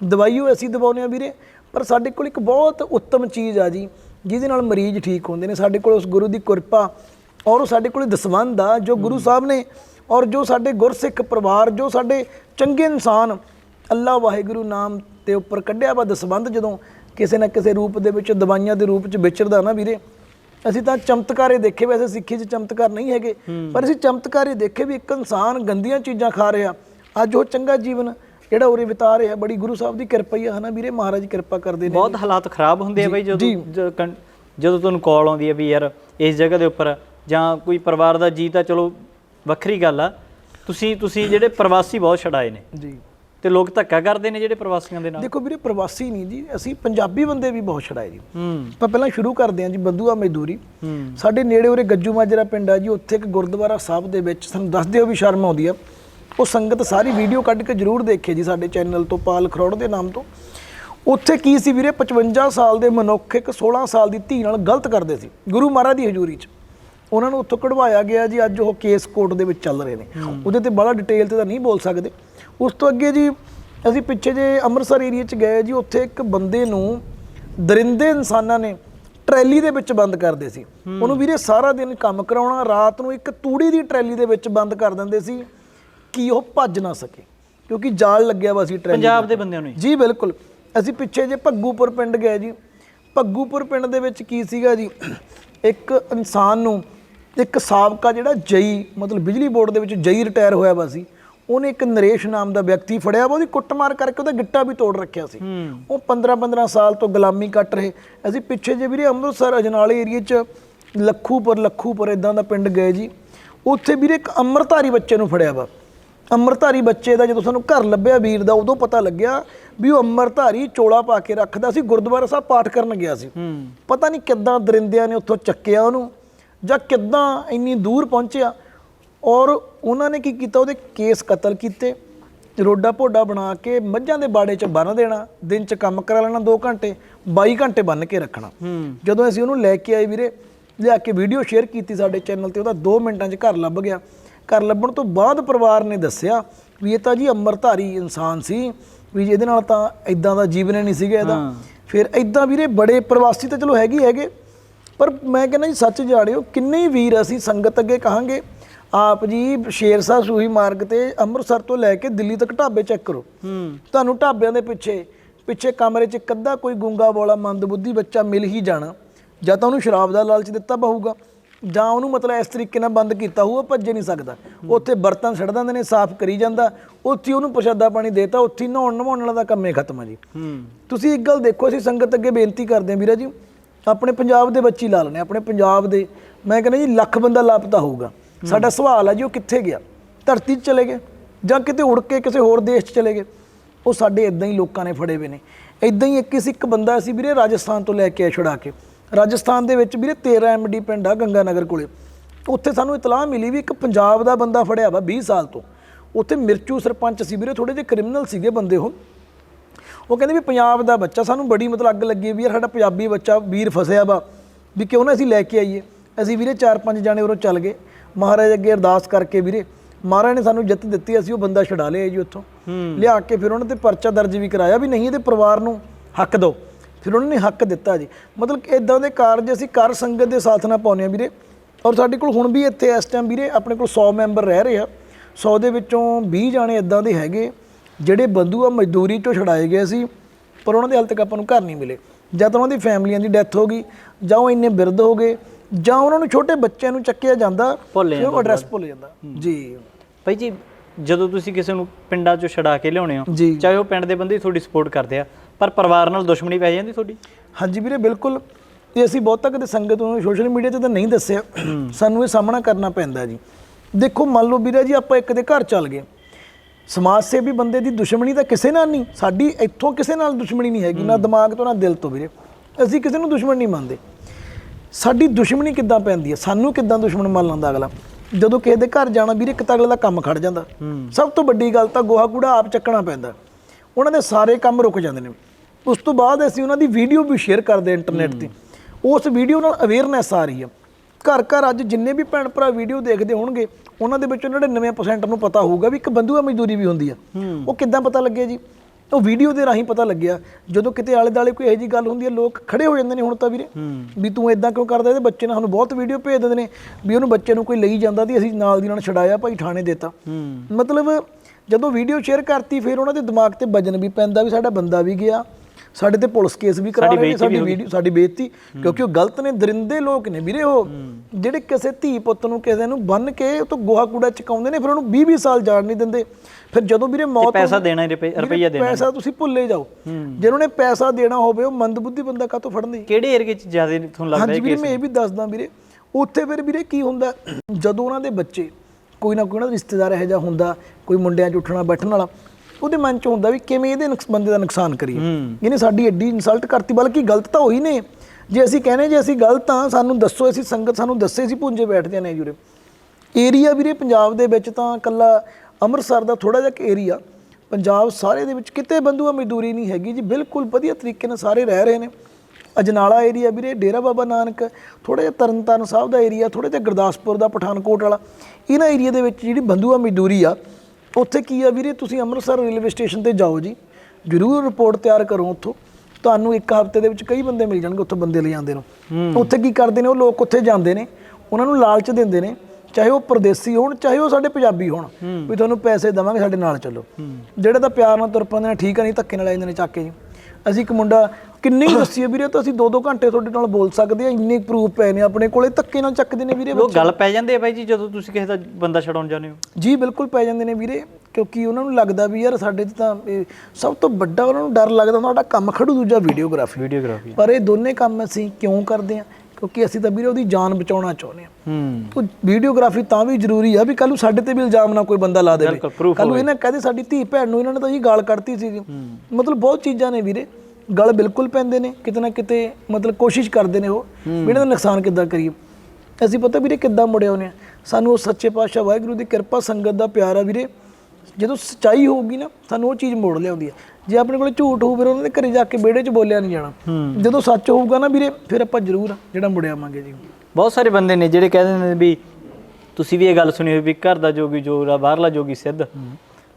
ਦਵਾਈ ਉਹ ਅਸੀਂ ਦਵਾਉਂਦੇ ਆ ਵੀਰੇ ਪਰ ਸਾਡੇ ਕੋਲ ਇੱਕ ਬਹੁਤ ਉੱਤਮ ਚੀਜ਼ ਆ ਜੀ ਜਿਹਦੇ ਨਾਲ ਮਰੀਜ਼ ਠੀਕ ਹੁੰਦੇ ਨੇ ਸਾਡੇ ਕੋਲ ਉਸ ਗੁਰੂ ਦੀ ਕਿਰਪਾ ਔਰ ਉਹ ਸਾਡੇ ਕੋਲੇ ਦਸਵੰਧ ਆ ਜੋ ਗੁਰੂ ਸਾਹਿਬ ਨੇ ਔਰ ਜੋ ਸਾਡੇ ਗੁਰਸਿੱਖ ਪਰਿਵਾਰ ਜੋ ਸਾਡੇ ਚੰਗੇ ਇਨਸਾਨ ਅੱਲਾ ਵਾਹਿਗੁਰੂ ਨਾਮ ਤੇ ਉੱਪਰ ਕੱਢਿਆ ਵਾ ਦਸਵੰਧ ਜਦੋਂ ਕਿਸੇ ਨਾ ਕਿਸੇ ਰੂਪ ਦੇ ਵਿੱਚ ਦਵਾਈਆਂ ਦੇ ਰੂਪ 'ਚ ਵਿਚਰਦਾ ਨਾ ਵੀਰੇ। ਅਸੀਂ ਤਾਂ ਚਮਤਕਾਰੇ ਦੇਖੇ ਵੈਸੇ ਸਿੱਖੀ 'ਚ ਚਮਤਕਾਰ ਨਹੀਂ ਹੈਗੇ ਪਰ ਅਸੀਂ ਚਮਤਕਾਰੇ ਦੇਖੇ ਵੀ ਇੱਕ ਇਨਸਾਨ ਗੰਦੀਆਂ ਚੀਜ਼ਾਂ ਖਾ ਰਿਹਾ। ਅੱਜ ਉਹ ਚੰਗਾ ਜੀਵਨ ਜਿਹੜਾ ਉਰੇ ਬਿਤਾ ਰਿਹਾ ਬੜੀ ਗੁਰੂ ਸਾਹਿਬ ਦੀ ਕਿਰਪਾ ਹੀ ਆ ਹਨਾ ਵੀਰੇ? ਮਹਾਰਾਜ ਕਿਰਪਾ ਕਰਦੇ ਨੇ। ਬਹੁਤ ਹਾਲਾਤ ਖਰਾਬ ਹੁੰਦੇ ਆ ਬਾਈ ਜਦੋਂ ਜਦੋਂ ਤੁਹਾਨੂੰ ਕਾਲ ਆਉਂਦੀ ਹੈ ਵੀ ਯਾਰ ਇਸ ਜਗ੍ਹਾ ਦੇ ਉੱਪਰ ਜਾਂ ਕੋਈ ਪਰਿਵਾਰ ਦਾ ਜੀ ਤਾਂ ਚਲੋ ਵੱਖਰੀ ਗੱਲ ਆ। ਤੁਸੀਂ ਤੁਸੀਂ ਜਿਹੜੇ ਪ੍ਰਵਾਸੀ ਬਹੁਤ ਛਡਾਏ ਨੇ। ਜੀ। ਤੇ ਲੋਕ ਧੱਕਾ ਕਰਦੇ ਨੇ ਜਿਹੜੇ ਪ੍ਰਵਾਸੀਆਂ ਦੇ ਨਾਲ? ਦੇਖੋ ਵੀਰੇ ਪ੍ਰਵਾਸੀ ਨਹੀਂ ਜੀ ਅਸੀਂ ਪੰਜਾਬੀ ਬੰਦੇ ਵੀ ਬਹੁਤ ਛੜਾਏ ਜੀ। ਹੂੰ। ਆਪਾਂ ਪਹਿਲਾਂ ਸ਼ੁਰੂ ਕਰਦੇ ਹਾਂ ਜੀ ਬੰਦੂਆ ਮਜ਼ਦੂਰੀ। ਹੂੰ। ਸਾਡੇ ਨੇੜੇ ਉਰੇ ਗੱਜੂ ਮਾਜਰਾ ਪਿੰਡ ਆ ਜੀ ਉੱਥੇ ਇੱਕ ਗੁਰਦੁਆਰਾ ਸਾਹਿਬ ਦੇ ਵਿੱਚ ਸਾਨੂੰ ਦੱਸਦੇ ਹੋ ਵੀ ਸ਼ਰਮ ਆਉਂਦੀ ਆ। ਉਹ ਸੰਗਤ ਸਾਰੀ ਵੀਡੀਓ ਕੱਢ ਕੇ ਜਰੂਰ ਦੇਖੇ ਜੀ ਸਾਡੇ ਚੈਨਲ ਤੋਂ ਪਾਲ ਖਰੋੜ ਦੇ ਨਾਮ ਤੋਂ। ਉੱਥੇ ਕੀ ਸੀ ਵੀਰੇ 55 ਸਾਲ ਦੇ ਮਨੁੱਖ ਇੱਕ 16 ਸਾਲ ਦੀ ਧੀ ਨਾਲ ਗਲਤ ਕਰਦੇ ਸੀ। ਗੁਰੂ ਮਹਾਰਾਜ ਦੀ ਹਜ਼ੂਰੀ 'ਚ। ਉਹਨਾਂ ਨੂੰ ਉੱਥੋਂ ਕਢਵਾਇਆ ਗਿਆ ਜੀ ਅੱਜ ਉਹ ਕੇਸ ਕੋਰਟ ਦੇ ਵਿੱਚ ਚੱਲ ਰਹੇ ਨੇ। ਉਹਦੇ ਤੇ ਬੜਾ ਡਿਟੇਲ ਤੇ ਤਾਂ ਨਹੀਂ ਬੋਲ ਸਕਦੇ। ਉਸ ਤੋਂ ਅੱਗੇ ਜੀ ਅਸੀਂ ਪਿੱਛੇ ਜੇ ਅੰਮ੍ਰਿਤਸਰ ਏਰੀਆ 'ਚ ਗਏ ਜੀ ਉੱਥੇ ਇੱਕ ਬੰਦੇ ਨੂੰ ਦਰਿੰਦੇ ਇਨਸਾਨਾਂ ਨੇ ਟਰੈਲੀ ਦੇ ਵਿੱਚ ਬੰਦ ਕਰਦੇ ਸੀ। ਉਹਨੂੰ ਵੀਰੇ ਸਾਰਾ ਦਿਨ ਕੰਮ ਕਰਾਉਣਾ ਰਾਤ ਨੂੰ ਇੱਕ ਤੂੜੀ ਦੀ ਟਰੈਲੀ ਦੇ ਵਿੱਚ ਬੰਦ ਕਰ ਦਿੰਦੇ ਸੀ ਕਿ ਉਹ ਭੱਜ ਨਾ ਸਕੇ ਕਿਉਂਕਿ ਜਾਲ ਲੱਗਿਆ ਵਾ ਸੀ ਟਰੈਲੀ ਪੰਜਾਬ ਦੇ। ਬੰਦਿਆਂ ਨੂੰ ਜੀ ਬਿਲਕੁਲ। ਅਸੀਂ ਪਿੱਛੇ ਜੇ ਭੱਗੂਪੁਰ ਪਿੰਡ ਗਏ ਜੀ ਭੱਗੂਪੁਰ ਪਿੰਡ ਦੇ ਵਿੱਚ ਕੀ ਸੀਗਾ ਜੀ ਇੱਕ ਇਨਸਾਨ ਨੂੰ ਇੱਕ ਸਾਬਕਾ ਜਿਹੜਾ ਜਈ ਮਤਲਬ ਬਿਜਲੀ ਬੋਰਡ ਦੇ ਵਿੱਚ ਜਈ ਰਿਟਾਇਰ ਹੋਇਆ ਵਾ ਸੀ ਉਹਨੇ ਇੱਕ ਨਰੇਸ਼ ਨਾਮ ਦਾ ਵਿਅਕਤੀ ਫੜਿਆ ਵਾ ਉਹਦੀ ਕੁੱਟਮਾਰ ਕਰਕੇ ਉਹਦਾ ਗਿੱਟਾ ਵੀ ਤੋੜ ਰੱਖਿਆ ਸੀ। ਉਹ 15 15 ਸਾਲ ਤੋਂ ਗੁਲਾਮੀ ਕੱਟ ਰਹੇ। ਅਸੀਂ ਪਿੱਛੇ ਜੇ ਵੀਰੇ ਅੰਮ੍ਰਿਤਸਰ ਅਜਨਾਲੇ ਏਰੀਏ 'ਚ ਲੱਖੂਪੁਰ ਲੱਖੂਪੁਰ ਇਦਾਂ ਦਾ ਪਿੰਡ ਗਏ ਜੀ। ਉੱਥੇ ਵੀਰੇ ਇੱਕ ਅੰਮ੍ਰਿਤਧਾਰੀ ਬੱਚੇ ਨੂੰ ਫੜਿਆ ਵਾ। ਅੰਮ੍ਰਿਤਧਾਰੀ ਬੱਚੇ ਦਾ ਜਦੋਂ ਸਾਨੂੰ ਘਰ ਲੱਭਿਆ ਵੀਰ ਦਾ ਉਦੋਂ ਪਤਾ ਲੱਗਿਆ ਵੀ ਉਹ ਅੰਮ੍ਰਿਤਧਾਰੀ ਚੋਲਾ ਪਾ ਕੇ ਰੱਖਦਾ ਸੀ ਗੁਰਦੁਆਰਾ ਸਾਹਿਬ ਪਾਠ ਕਰਨ ਗਿਆ ਸੀ। ਪਤਾ ਨਹੀਂ ਕਿੱਦਾਂ ਦਰਿੰਦਿਆਂ ਨੇ ਉੱਥੋਂ ਚੱਕਿਆ ਉਹਨੂੰ ਜਾਂ ਕਿੱਦਾਂ ਇੰਨੀ ਦੂਰ ਪਹੁੰਚਿਆ। ਔਰ ਉਹਨਾਂ ਨੇ ਕੀ ਕੀਤਾ? ਉਹਦੇ ਕੇਸ ਕਤਲ ਕੀਤੇ। ਰੋਡਾ ਭੋਡਾ ਬਣਾ ਕੇ ਮੱਝਾਂ ਦੇ ਬਾੜੇ 'ਚ ਬੰਨ ਦੇਣਾ ਦਿਨ 'ਚ ਕੰਮ ਕਰਾ ਲੈਣਾ 2 ਘੰਟੇ 22 ਘੰਟੇ ਬੰਨ ਕੇ ਰੱਖਣਾ। ਜਦੋਂ ਅਸੀਂ ਉਹਨੂੰ ਲੈ ਕੇ ਆਏ ਵੀਰੇ ਲਿਆ ਕੇ ਵੀਡੀਓ ਸ਼ੇਅਰ ਕੀਤੀ ਸਾਡੇ ਚੈਨਲ ਤੇ ਉਹਦਾ 2 ਮਿੰਟਾਂ 'ਚ ਘਰ ਲੱਭ ਗਿਆ। ਘਰ ਲੱਭਣ ਤੋਂ ਬਾਅਦ ਪਰਿਵਾਰ ਨੇ ਦੱਸਿਆ ਵੀ ਇਹ ਤਾਂ ਜੀ ਅੰਮ੍ਰਿਤਧਾਰੀ ਇਨਸਾਨ ਸੀ ਵੀ ਇਹਦੇ ਨਾਲ ਤਾਂ ਇਦਾਂ ਦਾ ਜੀਵਨ ਹੀ ਨਹੀਂ ਸੀਗਾ ਇਹਦਾ। ਫਿਰ ਇਦਾਂ ਵੀਰੇ ਬੜੇ ਪ੍ਰਵਾਸੀ ਤਾਂ ਚਲੋ ਹੈਗੇ ਹੈਗੇ ਪਰ ਮੈਂ ਕਹਿੰਦਾ ਜੀ ਸੱਚ ਜਾਣਿਓ ਕਿੰਨੇ ਹੀ ਵੀਰ ਅਸੀਂ ਸੰਗਤ ਅੱਗੇ ਕਹਾਂਗੇ ਆਪ ਜੀ ਸ਼ੇਰਸ਼ਾਹ ਸੂਹੀ ਮਾਰਗ ਤੇ ਅੰਮ੍ਰਿਤਸਰ ਤੋਂ ਲੈ ਕੇ ਦਿੱਲੀ ਤੱਕ ਢਾਬੇ ਚੈੱਕ ਕਰੋ। ਹੂੰ। ਤੁਹਾਨੂੰ ਢਾਬਿਆਂ ਦੇ ਪਿੱਛੇ ਪਿੱਛੇ ਕਮਰੇ 'ਚ ਅੱਧਾ ਕੋਈ ਗੁੰਗਾ ਬੋਲਾ ਮੰਦਬੁੱਧੀ ਬੱਚਾ ਮਿਲ ਹੀ ਜਾਣਾ। ਜਾਂ ਤਾਂ ਉਹਨੂੰ ਸ਼ਰਾਬ ਦਾ ਲਾਲਚ ਦਿੱਤਾ ਪਊਗਾ ਜਾਂ ਉਹਨੂੰ ਮਤਲਬ ਇਸ ਤਰੀਕੇ ਨਾਲ ਬੰਦ ਕੀਤਾ ਹੋਊ ਉਹ ਭੱਜ ਨਹੀਂ ਸਕਦਾ। ਉੱਥੇ ਬਰਤਨ ਛੱਡ ਦਿੰਦੇ ਨੇ ਸਾਫ਼ ਕਰੀ ਜਾਂਦਾ। ਉੱਥੇ ਉਹਨੂੰ ਪ੍ਰਸ਼ਾਦਾ ਪਾਣੀ ਦੇਤਾ ਉੱਥੇ ਹੀ ਨਹਾਉਣ ਨਵਾਉਣ ਵਾਲਾ ਦਾ ਕੰਮ ਹੀ ਖਤਮ ਆ ਜੀ। ਹੂੰ। ਤੁਸੀਂ ਇੱਕ ਗੱਲ ਦੇਖੋ ਅਸੀਂ ਸੰਗਤ ਅੱਗੇ ਬੇਨਤੀ ਕਰਦੇ ਹਾਂ ਵੀਰਾ ਜੀ ਆਪਣੇ ਪੰਜਾਬ ਦੇ ਬੱਚੇ ਲਾ ਲੈਣੇ ਆਪਣੇ ਪੰਜਾਬ ਦੇ ਮੈਂ ਕਹਿੰਦਾ ਜੀ ਲੱਖ ਬੰਦਾ ਲਾਪਤਾ ਹੋਊਗਾ। ਸਾਡਾ ਸਵਾਲ ਆ ਜੀ, ਉਹ ਕਿੱਥੇ ਗਿਆ? ਧਰਤੀ 'ਚ ਚਲੇ ਗਏ ਜਾਂ ਕਿਤੇ ਉੜ ਕੇ ਕਿਸੇ ਹੋਰ ਦੇਸ਼ 'ਚ ਚਲੇ ਗਏ? ਉਹ ਸਾਡੇ ਇਦਾਂ ਹੀ ਲੋਕਾਂ ਨੇ ਫੜੇ ਹੋਏ ਨੇ। ਇਦਾਂ ਹੀ ਇੱਕ ਕਿਸੇ ਇੱਕ ਬੰਦਾ ਸੀ ਵੀਰੇ ਰਾਜਸਥਾਨ ਤੋਂ ਲੈ ਕੇ ਆਇਆ ਛੁਡਾ ਕੇ। ਰਾਜਸਥਾਨ ਦੇ ਵਿੱਚ ਵੀਰੇ 13 ਐਮਡੀ ਪਿੰਡ ਆ ਗੰਗਾਨਗਰ ਕੋਲੇ। ਉੱਥੇ ਸਾਨੂੰ ਇਤਲਾਹ ਮਿਲੀ ਵੀ ਇੱਕ ਪੰਜਾਬ ਦਾ ਬੰਦਾ ਫੜਿਆ ਵਾ 20 ਸਾਲ ਤੋਂ। ਉੱਥੇ ਮਿਰਚੂ ਸਰਪੰਚ ਸੀ ਵੀਰੇ ਥੋੜੇ ਜਿਹੇ ਕ੍ਰਿਮੀਨਲ ਸੀਗੇ ਬੰਦੇ ਉਹ। ਉਹ ਕਹਿੰਦੇ ਵੀ ਪੰਜਾਬ ਦਾ ਬੱਚਾ, ਸਾਨੂੰ ਬੜੀ ਮਤਲਬ ਅੱਗ ਲੱਗੀ ਵੀ ਯਾਰ ਸਾਡਾ ਪੰਜਾਬੀ ਬੱਚਾ ਵੀਰ ਫਸਿਆ ਵਾ ਵੀ ਕਿਉਂ ਨਾ ਅਸੀਂ ਲੈ ਕੇ ਆਈਏ? ਅਸੀਂ ਵੀਰੇ ਚਾਰ ਪੰਜ ਜਾਣੇ ਉਰੋਂ ਚੱਲ ਗਏ। ਮਹਾਰਾਜ ਅੱਗੇ ਅਰਦਾਸ ਕਰਕੇ ਵੀਰੇ ਮਹਾਰਾਜ ਨੇ ਸਾਨੂੰ ਜਿੱਤ ਦਿੱਤੀ ਅਸੀਂ ਉਹ ਬੰਦਾ ਛਡਾ ਲਿਆ ਜੀ ਉੱਥੋਂ। ਲਿਆ ਕੇ ਫਿਰ ਉਹਨਾਂ ਤੇ ਪਰਚਾ ਦਰਜ ਵੀ ਕਰਾਇਆ ਵੀ ਨਹੀਂ ਇਹਦੇ ਪਰਿਵਾਰ ਨੂੰ ਹੱਕ ਦਿਓ। ਫਿਰ ਉਹਨਾਂ ਨੇ ਹੱਕ ਦਿੱਤਾ ਜੀ। ਮਤਲਬ ਇਦਾਂ ਦੇ ਕਾਰਜ ਅਸੀਂ ਕਰ ਸੰਗਤ ਦੇ ਸਾਥ ਨਾਲ ਪਾਉਂਦੇ ਆ ਵੀਰੇ। ਔਰ ਸਾਡੇ ਕੋਲ ਹੁਣ ਵੀ ਇੱਥੇ ਇਸ ਟਾਈਮ ਵੀਰੇ ਆਪਣੇ ਕੋਲ 100 ਮੈਂਬਰ ਰਹਿ ਰਹੇ ਆ। 100 ਦੇ ਵਿੱਚੋਂ 20 ਜਾਣੇ ਇਦਾਂ ਦੇ ਹੈਗੇ ਜਿਹੜੇ ਬੰਦੂ ਆ ਮਜ਼ਦੂਰੀ ਚੋਂ ਛਡਾਏ ਗਏ ਸੀ ਪਰ ਉਹਨਾਂ ਦੇ ਹਾਲ ਤੱਕ ਆਪਾਂ ਨੂੰ ਘਰ ਨਹੀਂ ਮਿਲੇ। ਜਾਂ ਤਾਂ ਉਹਨਾਂ ਦੀ ਫੈਮਲੀਆਂ ਦੀ ਡੈਥ ਹੋ ਗਈ ਜਾਂ ਉਹ ਇੰਨੇ ਬਿਰਧ ਹੋ ਗਏ ਜਾਂ ਉਹਨਾਂ ਨੂੰ ਛੋਟੇ ਬੱਚਿਆਂ ਨੂੰ ਚੱਕਿਆ ਜਾਂਦਾ ਭੁੱਲ ਫਿਰ ਉਹ ਐਡਰੈਸ ਭੁੱਲ ਜਾਂਦਾ। ਜੀ। ਭਾਈ ਜੀ ਜਦੋਂ ਤੁਸੀਂ ਕਿਸੇ ਨੂੰ ਪਿੰਡਾਂ ਚੋਂ ਛਡਾ ਕੇ ਲਿਆਉਣੇ ਹੋ ਚਾਹੇ ਉਹ ਪਿੰਡ ਦੇ ਬੰਦੇ ਤੁਹਾਡੀ ਸਪੋਰਟ ਕਰਦੇ ਆ ਪਰ ਪਰਿਵਾਰ ਨਾਲ ਦੁਸ਼ਮਣੀ ਪੈ ਜਾਂਦੀ ਤੁਹਾਡੀ? ਹਾਂਜੀ ਵੀਰੇ ਬਿਲਕੁਲ। ਇਹ ਅਸੀਂ ਬਹੁਤਾ ਕਦੇ ਸੰਗਤ ਨੂੰ ਸੋਸ਼ਲ ਮੀਡੀਆ ਤੇ ਤਾਂ ਨਹੀਂ ਦੱਸਿਆ। ਸਾਨੂੰ ਇਹ ਸਾਹਮਣਾ ਕਰਨਾ ਪੈਂਦਾ ਜੀ। ਦੇਖੋ ਮੰਨ ਲਓ ਵੀਰੇ ਜੀ ਆਪਾਂ ਇੱਕ ਦੇ ਘਰ ਚੱਲ ਗਏ। ਸਮਾਜ ਸੇਵੀ ਬੰਦੇ ਦੀ ਦੁਸ਼ਮਣੀ ਤਾਂ ਕਿਸੇ ਨਾਲ ਨਹੀਂ। ਸਾਡੀ ਇੱਥੋਂ ਕਿਸੇ ਨਾਲ ਦੁਸ਼ਮਣੀ ਨਹੀਂ ਹੈਗੀ ਨਾ ਦਿਮਾਗ ਤੋਂ ਨਾ ਦਿਲ ਤੋਂ ਵੀਰੇ। ਅਸੀਂ ਕਿਸੇ ਨੂੰ ਦੁਸ਼ਮਣ ਨਹੀਂ ਮੰਨਦੇ। ਸਾਡੀ ਦੁਸ਼ਮਣੀ ਕਿੱਦਾਂ ਪੈਂਦੀ ਹੈ ਸਾਨੂੰ ਕਿੱਦਾਂ ਦੁਸ਼ਮਣ ਮੰਨ ਲੈਂਦਾ ਅਗਲਾ? ਜਦੋਂ ਕਿਸੇ ਦੇ ਘਰ ਜਾਣਾ ਵੀਰੇ ਇੱਕ ਤਾਂ ਅਗਲੇ ਦਾ ਕੰਮ ਖੜ ਜਾਂਦਾ। ਸਭ ਤੋਂ ਵੱਡੀ ਗੱਲ ਤਾਂ ਗੋਹਾ ਕੂੜਾ ਆਪ ਚੱਕਣਾ ਪੈਂਦਾ। ਉਹਨਾਂ ਦੇ ਸਾਰੇ ਕੰਮ ਰੁਕ ਜਾਂਦੇ ਨੇ। ਉਸ ਤੋਂ ਬਾਅਦ ਅਸੀਂ ਉਹਨਾਂ ਦੀ ਵੀਡੀਓ ਵੀ ਸ਼ੇਅਰ ਕਰਦੇ ਇੰਟਰਨੈਟ ਤੇ। ਉਸ ਵੀਡੀਓ ਨਾਲ ਅਵੇਅਰਨੈਸ ਆ ਰਹੀ ਹੈ ਘਰ ਘਰ ਅੱਜ ਜਿੰਨੇ ਵੀ ਭੈਣ ਭਰਾ ਵੀਡੀਓ ਦੇਖਦੇ ਹੋਣਗੇ ਉਹਨਾਂ ਦੇ ਵਿੱਚੋਂ 99% ਨੂੰ ਪਤਾ ਹੋਊਗਾ ਵੀ ਇੱਕ ਬੰਦੂਆ ਮਜ਼ਦੂਰੀ ਵੀ ਹੁੰਦੀ ਆ। ਉਹ ਕਿੱਦਾਂ ਪਤਾ ਲੱਗਿਆ ਜੀ? ਉਹ ਵੀਡੀਓ ਦੇ ਰਾਹੀਂ ਪਤਾ ਲੱਗਿਆ। ਜਦੋਂ ਕਿਤੇ ਆਲੇ ਦਾਲੇ ਕੋਈ ਇਹੋ ਜੀ ਗੱਲ ਹੁੰਦੀ ਹੈ ਲੋਕ ਖੜੇ ਹੋ ਜਾਂਦੇ ਨੇ ਹੁਣ ਤਾਂ ਵੀਰੇ। ਵੀ ਤੂੰ ਇਦਾਂ ਕਿਉਂ ਕਰਦਾ? ਇਹਦੇ ਬੱਚੇ ਨੇ ਸਾਨੂੰ ਬਹੁਤ ਵੀਡੀਓ ਭੇਜ ਦਿੰਦੇ ਨੇ ਵੀ ਉਹਨੂੰ ਬੱਚੇ ਨੂੰ ਕੋਈ ਲਈ ਜਾਂਦਾ ਦੀ ਅਸੀਂ ਨਾਲ ਦੀ ਨਾਲ ਛਡਾਇਆ ਭਾਈ ਥਾਣੇ ਦੇਤਾ ਮਤਲਬ ਜਦੋਂ ਵੀਡੀਓ ਸ਼ੇਅਰ ਕਰਤੀ ਫਿਰ ਉਹਨਾਂ ਦੇ ਦਿਮਾਗ ਤੇ ਵਜਨ ਵੀ ਪੈਂਦਾ ਵੀ ਸਾਡਾ ਬੰਦਾ ਵੀ ਗਿਆ। ਸਾਡੇ ਤੇ ਪੁਲਿਸ ਕੇਸ ਵੀ ਕਰਾ ਰਹੇ ਨੇ ਸਾਡੀ ਵੀਡੀਓ ਸਾਡੀ ਬੇਇੱਜ਼ਤੀ। ਕਿਉਂਕਿ ਉਹ ਗਲਤ ਨੇ ਦਰਿੰਦੇ ਲੋਕ ਨੇ ਵੀਰੇ ਉਹ। ਜਿਹੜੇ ਕਿਸੇ ਧੀ ਪੁੱਤ ਨੂੰ ਕਿਸੇ ਨੂੰ ਬੰਨ ਕੇ ਉਹ ਤੋਂ ਗੋਹਾ ਕੂੜਾ ਚਕਾਉਂਦੇ ਨੇ ਫਿਰ ਉਹਨੂੰ 20 20 ਸਾਲ ਜਾਣ ਨਹੀਂ ਦਿੰਦੇ। ਫਿਰ ਜਦੋਂ ਵੀਰੇ ਮੌਤ ਪੈਸਾ ਦੇਣਾ ਰੁਪਈਆ ਦੇਣਾ ਪੈਸਾ ਤੁਸੀਂ ਭੁੱਲੇ ਜਾਓ। ਜਿਹਨਾਂ ਨੇ ਪੈਸਾ ਦੇਣਾ ਹੋਵੇ ਉਹ ਮੰਦਬੁੱਧੀ ਬੰਦਾ ਕਾਹਤੋਂ ਫੜਨਦੇ ਕਿਹੜੇ ਏਰੀਏ 'ਚ ਜ਼ਿਆਦਾ ਤੁਹਾਨੂੰ ਲੱਗਦਾ ਹੈ ਵੀਰੇ ਮੈਂ ਇਹ ਵੀ ਦੱਸਦਾ ਵੀਰੇ। ਉੱਥੇ ਫਿਰ ਵੀਰੇ ਕੀ ਹੁੰਦਾ? ਜਦੋਂ ਉਹਨਾਂ ਦੇ ਬੱਚੇ ਕੋਈ ਨਾ ਕੋਈ ਉਹਨਾਂ ਦਾ ਰਿਸ਼ਤੇਦਾਰ ਇਹੋ ਜਿਹਾ ਹੁੰਦਾ ਕੋਈ ਮੁੰਡਿਆਂ 'ਚ ਉੱਠਣਾ ਬੈਠਣ ਵਾਲਾ ਉਹਦੇ ਮਨ 'ਚ ਹੁੰਦਾ ਵੀ ਕਿਵੇਂ ਇਹਦੇ ਨੁਕਸ- ਬੰਦੇ ਦਾ ਨੁਕਸਾਨ ਕਰੀਏ। ਇਹਨੇ ਸਾਡੀ ਐਡੀ ਇਨਸਲਟ ਕਰਤੀ ਬਲਕਿ ਗਲਤ ਤਾਂ ਉਹੀ ਨੇ। ਜੇ ਅਸੀਂ ਕਹਿੰਦੇ ਜੇ ਅਸੀਂ ਗਲਤ ਹਾਂ ਸਾਨੂੰ ਦੱਸੋ ਅਸੀਂ ਸੰਗਤ ਸਾਨੂੰ ਦੱਸੇ ਸੀ ਪੁੰਜੇ ਬੈਠਦੇ ਨੇ ਜੁਰੇ। ਏਰੀਆ ਵੀਰੇ ਪੰਜਾਬ ਦੇ ਵਿੱਚ ਤਾਂ ਕੱਲਾ ਅੰਮ੍ਰਿਤਸਰ ਦਾ ਥੋੜਾ ਜਿਹਾ ਏਰੀਆ ਪੰਜਾਬ ਸਾਰੇ ਦੇ ਵਿੱਚ ਕਿਤੇ ਬੰਦੂਆ ਮਜ਼ਦੂਰੀ ਨਹੀਂ ਹੈਗੀ ਜੀ ਬਿਲਕੁਲ ਵਧੀਆ ਤਰੀਕੇ ਨਾਲ ਸਾਰੇ ਰਹਿ ਰਹੇ ਨੇ। ਅਜਨਾਲਾ ਏਰੀਆ ਵੀਰੇ ਡੇਰਾ ਬਾਬਾ ਨਾਨਕ ਥੋੜਾ ਜਿਹਾ ਤਰਨਤਾਰਨ ਸਾਹਿਬ ਦਾ ਏਰੀਆ ਥੋੜਾ ਜਿਹਾ ਗੁਰਦਾਸਪੁਰ ਦਾ ਪਠਾਨਕੋਟ ਵਾਲਾ। ਇਹਨਾਂ ਏਰੀਆ ਦੇ ਵਿੱਚ ਜਿਹੜੀ ਬੰਦੂਆ ਮਜ਼ਦੂਰੀ ਆ ਉੱਥੇ ਕੀ ਆ ਵੀਰੇ ਤੁਸੀਂ ਅੰਮ੍ਰਿਤਸਰ ਰੇਲਵੇ ਸਟੇਸ਼ਨ ਤੇ ਜਾਓ ਜੀ। ਜ਼ਰੂਰ ਰਿਪੋਰਟ ਤਿਆਰ ਕਰੋ ਉੱਥੋਂ। ਤੁਹਾਨੂੰ ਇੱਕ ਹਫ਼ਤੇ ਦੇ ਵਿੱਚ ਕਈ ਬੰਦੇ ਮਿਲ ਜਾਣਗੇ ਉੱਥੋਂ ਬੰਦੇ ਲੈ ਜਾਂਦੇ ਨੂੰ। ਉੱਥੇ ਕੀ ਕਰਦੇ ਨੇ ਉਹ ਲੋਕ ਉੱਥੇ ਜਾਂਦੇ ਨੇ ਉਹਨਾਂ ਨੂੰ ਲਾਲਚ ਦਿੰਦੇ ਨੇ ਚਾਹੇ ਉਹ ਪਰਦੇਸੀ ਹੋਣ ਚਾਹੇ ਉਹ ਸਾਡੇ ਪੰਜਾਬੀ ਹੋਣ ਵੀ ਤੁਹਾਨੂੰ ਪੈਸੇ ਦੇਵਾਂਗੇ ਸਾਡੇ ਨਾਲ ਚੱਲੋ। ਜਿਹੜੇ ਤਾਂ ਪਿਆਰ ਨਾਲ ਤੁਰ ਪੈਂਦੇ ਨੇ ਠੀਕ ਆ ਨਹੀਂ ਧੱਕੇ ਨਾਲ ਲੈ ਜਾਂਦੇ ਨੇ ਚੱਕ ਕੇ ਜੀ। ਅਸੀਂ ਇੱਕ ਮੁੰਡਾ ਕਿੰਨੇ ਹੀ ਦੱਸੀਏ ਵੀਰੇ ਤਾਂ ਅਸੀਂ 2-2 ਘੰਟੇ ਤੁਹਾਡੇ ਨਾਲ ਬੋਲ ਸਕਦੇ ਆ ਇੰਨੇ ਪ੍ਰੂਫ ਪਏ ਨੇ ਆਪਣੇ ਕੋਲੇ ਧੱਕੇ ਨਾਲ ਚੱਕਦੇ ਨੇ ਵੀਰੇ ਉਹ ਗੱਲ ਪੈ ਜਾਂਦੇ ਆ ਬਾਈ ਜੀ ਜਦੋਂ ਤੁਸੀਂ ਕਿਸੇ ਦਾ ਬੰਦਾ ਛਡਾਉਣ ਜਾਂਦੇ ਹੋ। ਜੀ ਬਿਲਕੁਲ ਪੈ ਜਾਂਦੇ ਨੇ ਵੀਰੇ ਕਿਉਂਕਿ ਉਹਨਾਂ ਨੂੰ ਲੱਗਦਾ ਵੀ ਯਾਰ ਸਾਡੇ 'ਚ ਤਾਂ ਇਹ ਸਭ ਤੋਂ ਵੱਡਾ ਉਹਨਾਂ ਨੂੰ ਡਰ ਲੱਗਦਾ ਸਾਡਾ ਕੰਮ ਖੜੂ ਦੂਜਾ ਵੀਡੀਓਗ੍ਰਾਫੀ ਵੀਡੀਓਗ੍ਰਾਫੀ ਪਰ ਇਹ ਦੋਨੇ ਕੰਮ ਅਸੀਂ ਕਿਉਂ ਕਰਦੇ ਆ ਕਿਉਂਕਿ ਅਸੀਂ ਤਾਂ ਵੀਰੇ ਉਹਦੀ ਜਾਨ ਬਚਾਉਣਾ ਚਾਹੁੰਦੇ ਆ ਹੂੰ। ਉਹ ਵੀਡੀਓਗ੍ਰਾਫੀ ਤਾਂ ਵੀ ਜ਼ਰੂਰੀ ਆ ਵੀ ਕੱਲ ਨੂੰ ਸਾਡੇ ਤੇ ਵੀ ਇਲਜ਼ਾਮ ਨਾ ਕੋਈ ਬੰਦਾ ਲਾ ਦੇਵੇ। ਕੱਲ ਨੂੰ ਇਹਨਾਂ ਕਹਦੇ ਸਾਡੀ ਧੀ ਭੈਣ ਨੂੰ ਇਹਨਾਂ ਨੇ ਤਾਂ ਜੀ ਗਾਲ ਕੱਢਤੀ ਸੀ ਮਤਲਬ ਬਹੁਤ ਚੀਜ਼ਾਂ ਨੇ ਵੀਰੇ। ਗਲ ਬਿਲਕੁਲ ਪੈਂਦੇ ਨੇ ਕਿਤੇ ਨਾ ਕਿਤੇ ਮਤਲਬ ਕੋਸ਼ਿਸ਼ ਕਰਦੇ ਨੇ ਉਹ ਵੀ ਇਹਨਾਂ ਦਾ ਨੁਕਸਾਨ ਕਿੱਦਾਂ ਕਰੀਏ। ਅਸੀਂ ਪਤਾ ਵੀਰੇ ਕਿੱਦਾਂ ਮੁੜੇ ਆਉਨੇ ਆ ਸਾਨੂੰ ਉਹ ਸੱਚੇ ਪਾਤਸ਼ਾਹ ਵਾਹਿਗੁਰੂ ਦੀ ਕਿਰਪਾ ਸੰਗਤ ਦਾ ਪਿਆਰ ਆ ਵੀਰੇ। ਜਦੋਂ ਸਚਾਈ ਹੋਊਗੀ ਨਾ ਸਾਨੂੰ ਉਹ ਚੀਜ਼ ਮੋੜ ਲਿਆਉਂਦੀ ਹੈ ਜੇ ਆਪਣੇ ਕੋਲ ਝੂਠ ਹੋਊ ਫਿਰ ਉਹਨਾਂ ਦੇ ਘਰੇ ਜਾ ਕੇ ਵਿਹੜੇ 'ਚ ਬੋਲਿਆ ਨਹੀਂ ਜਾਣਾ। ਜਦੋਂ ਸੱਚ ਹੋਊਗਾ ਨਾ ਵੀਰੇ ਫਿਰ ਆਪਾਂ ਜ਼ਰੂਰ ਜਿਹੜਾ ਮੁੜ ਆਵਾਂਗੇ ਜੀ। ਬਹੁਤ ਸਾਰੇ ਬੰਦੇ ਨੇ ਜਿਹੜੇ ਕਹਿੰਦੇ ਨੇ ਵੀ ਤੁਸੀਂ ਵੀ ਇਹ ਗੱਲ ਸੁਣੀ ਹੋਈ ਵੀ ਘਰ ਦਾ ਜੋਗੀ ਜੋਰ ਬਾਹਰਲਾ ਜੋਗੀ ਸਿੱਧ।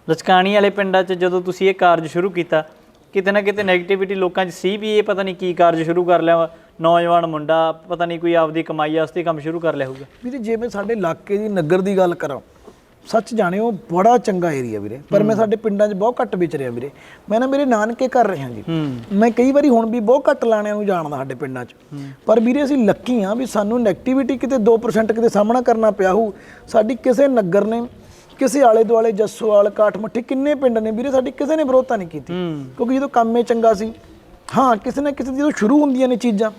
ਲਚਕਾਣੀ ਵਾਲੇ ਪਿੰਡਾਂ 'ਚ ਜਦੋਂ ਤੁਸੀਂ ਇਹ ਕਾਰਜ ਸ਼ੁਰੂ ਕੀਤਾ ਕਿਤੇ ਨਾ ਕਿਤੇ 네ਗੇਟਿਵਿਟੀ ਲੋਕਾਂ 'ਚ ਸੀ ਵੀ ਇਹ ਪਤਾ ਨਹੀਂ ਕੀ ਕਾਰਜ ਸ਼ੁਰੂ ਕਰ ਲਿਆ। ਨੌਜਵਾਨ ਮੁੰਡਾ ਪਤਾ ਨਹੀਂ ਕੋਈ ਆਪਦੀ ਕਮਾਈ ਵਾਸਤੇ ਕੰਮ ਸ਼ੁਰੂ ਕਰ ਲਿਆ ਹੋਊਗਾ। ਵੀਰੇ ਜੇ ਮੈਂ ਸਾਡੇ ਇਲਾਕੇ ਦੀ ਨਗਰ ਦੀ ਗੱਲ ਕਰਾਂ ਸੱਚ ਜਾਣਿਓ ਬੜਾ ਚੰਗਾ ਏਰੀਆ ਵੀਰੇ ਪਰ ਮੈਂ ਸਾਡੇ ਪਿੰਡਾਂ 'ਚ ਬਹੁਤ ਘੱਟ ਵਿਚ ਰਿਹਾ ਵੀਰੇ। ਮੈਂ ਨਾ ਮੇਰੇ ਨਾਨਕੇ ਕਰ ਰਿਹਾ ਜੀ। ਮੈਂ ਕਈ ਵਾਰੀ ਹੁਣ ਵੀ ਬਹੁਤ ਘੱਟ ਲਾਣਿਆਂ ਨੂੰ ਜਾਣਦਾ ਸਾਡੇ ਪਿੰਡਾਂ 'ਚ। ਪਰ ਵੀਰੇ ਅਸੀਂ ਲੱਕੀ ਆ ਵੀ ਸਾਨੂੰ ਨੈਗੇਟਿਵਿਟੀ ਕਿਤੇ 2% ਕਿਤੇ ਸਾਹਮਣਾ ਕਰਨਾ ਪਿਆ ਹੋਊ। ਸਾਡੀ ਕਿਸੇ ਨਗਰ ਨੇ ਕਿਸੇ ਆਲੇ ਦੁਆਲੇ ਜੱਸੋਵਾਲ ਕਾਠਮੱਠੀ ਕਿੰਨੇ ਪਿੰਡ ਨੇ ਵੀਰੇ ਸਾਡੀ ਕਿਸੇ ਨੇ ਵਿਰੋਧਤਾ ਨਹੀਂ ਕੀਤੀ। ਕਿਉਂਕਿ ਜਦੋਂ ਕੰਮ ਇਹ ਚੰਗਾ ਸੀ ਹਾਂ ਕਿਸੇ ਨਾ ਕਿਸੇ ਜਦੋਂ ਸ਼ੁਰੂ ਹੁੰਦੀਆਂ ਨੇ ਚੀਜ਼ਾਂ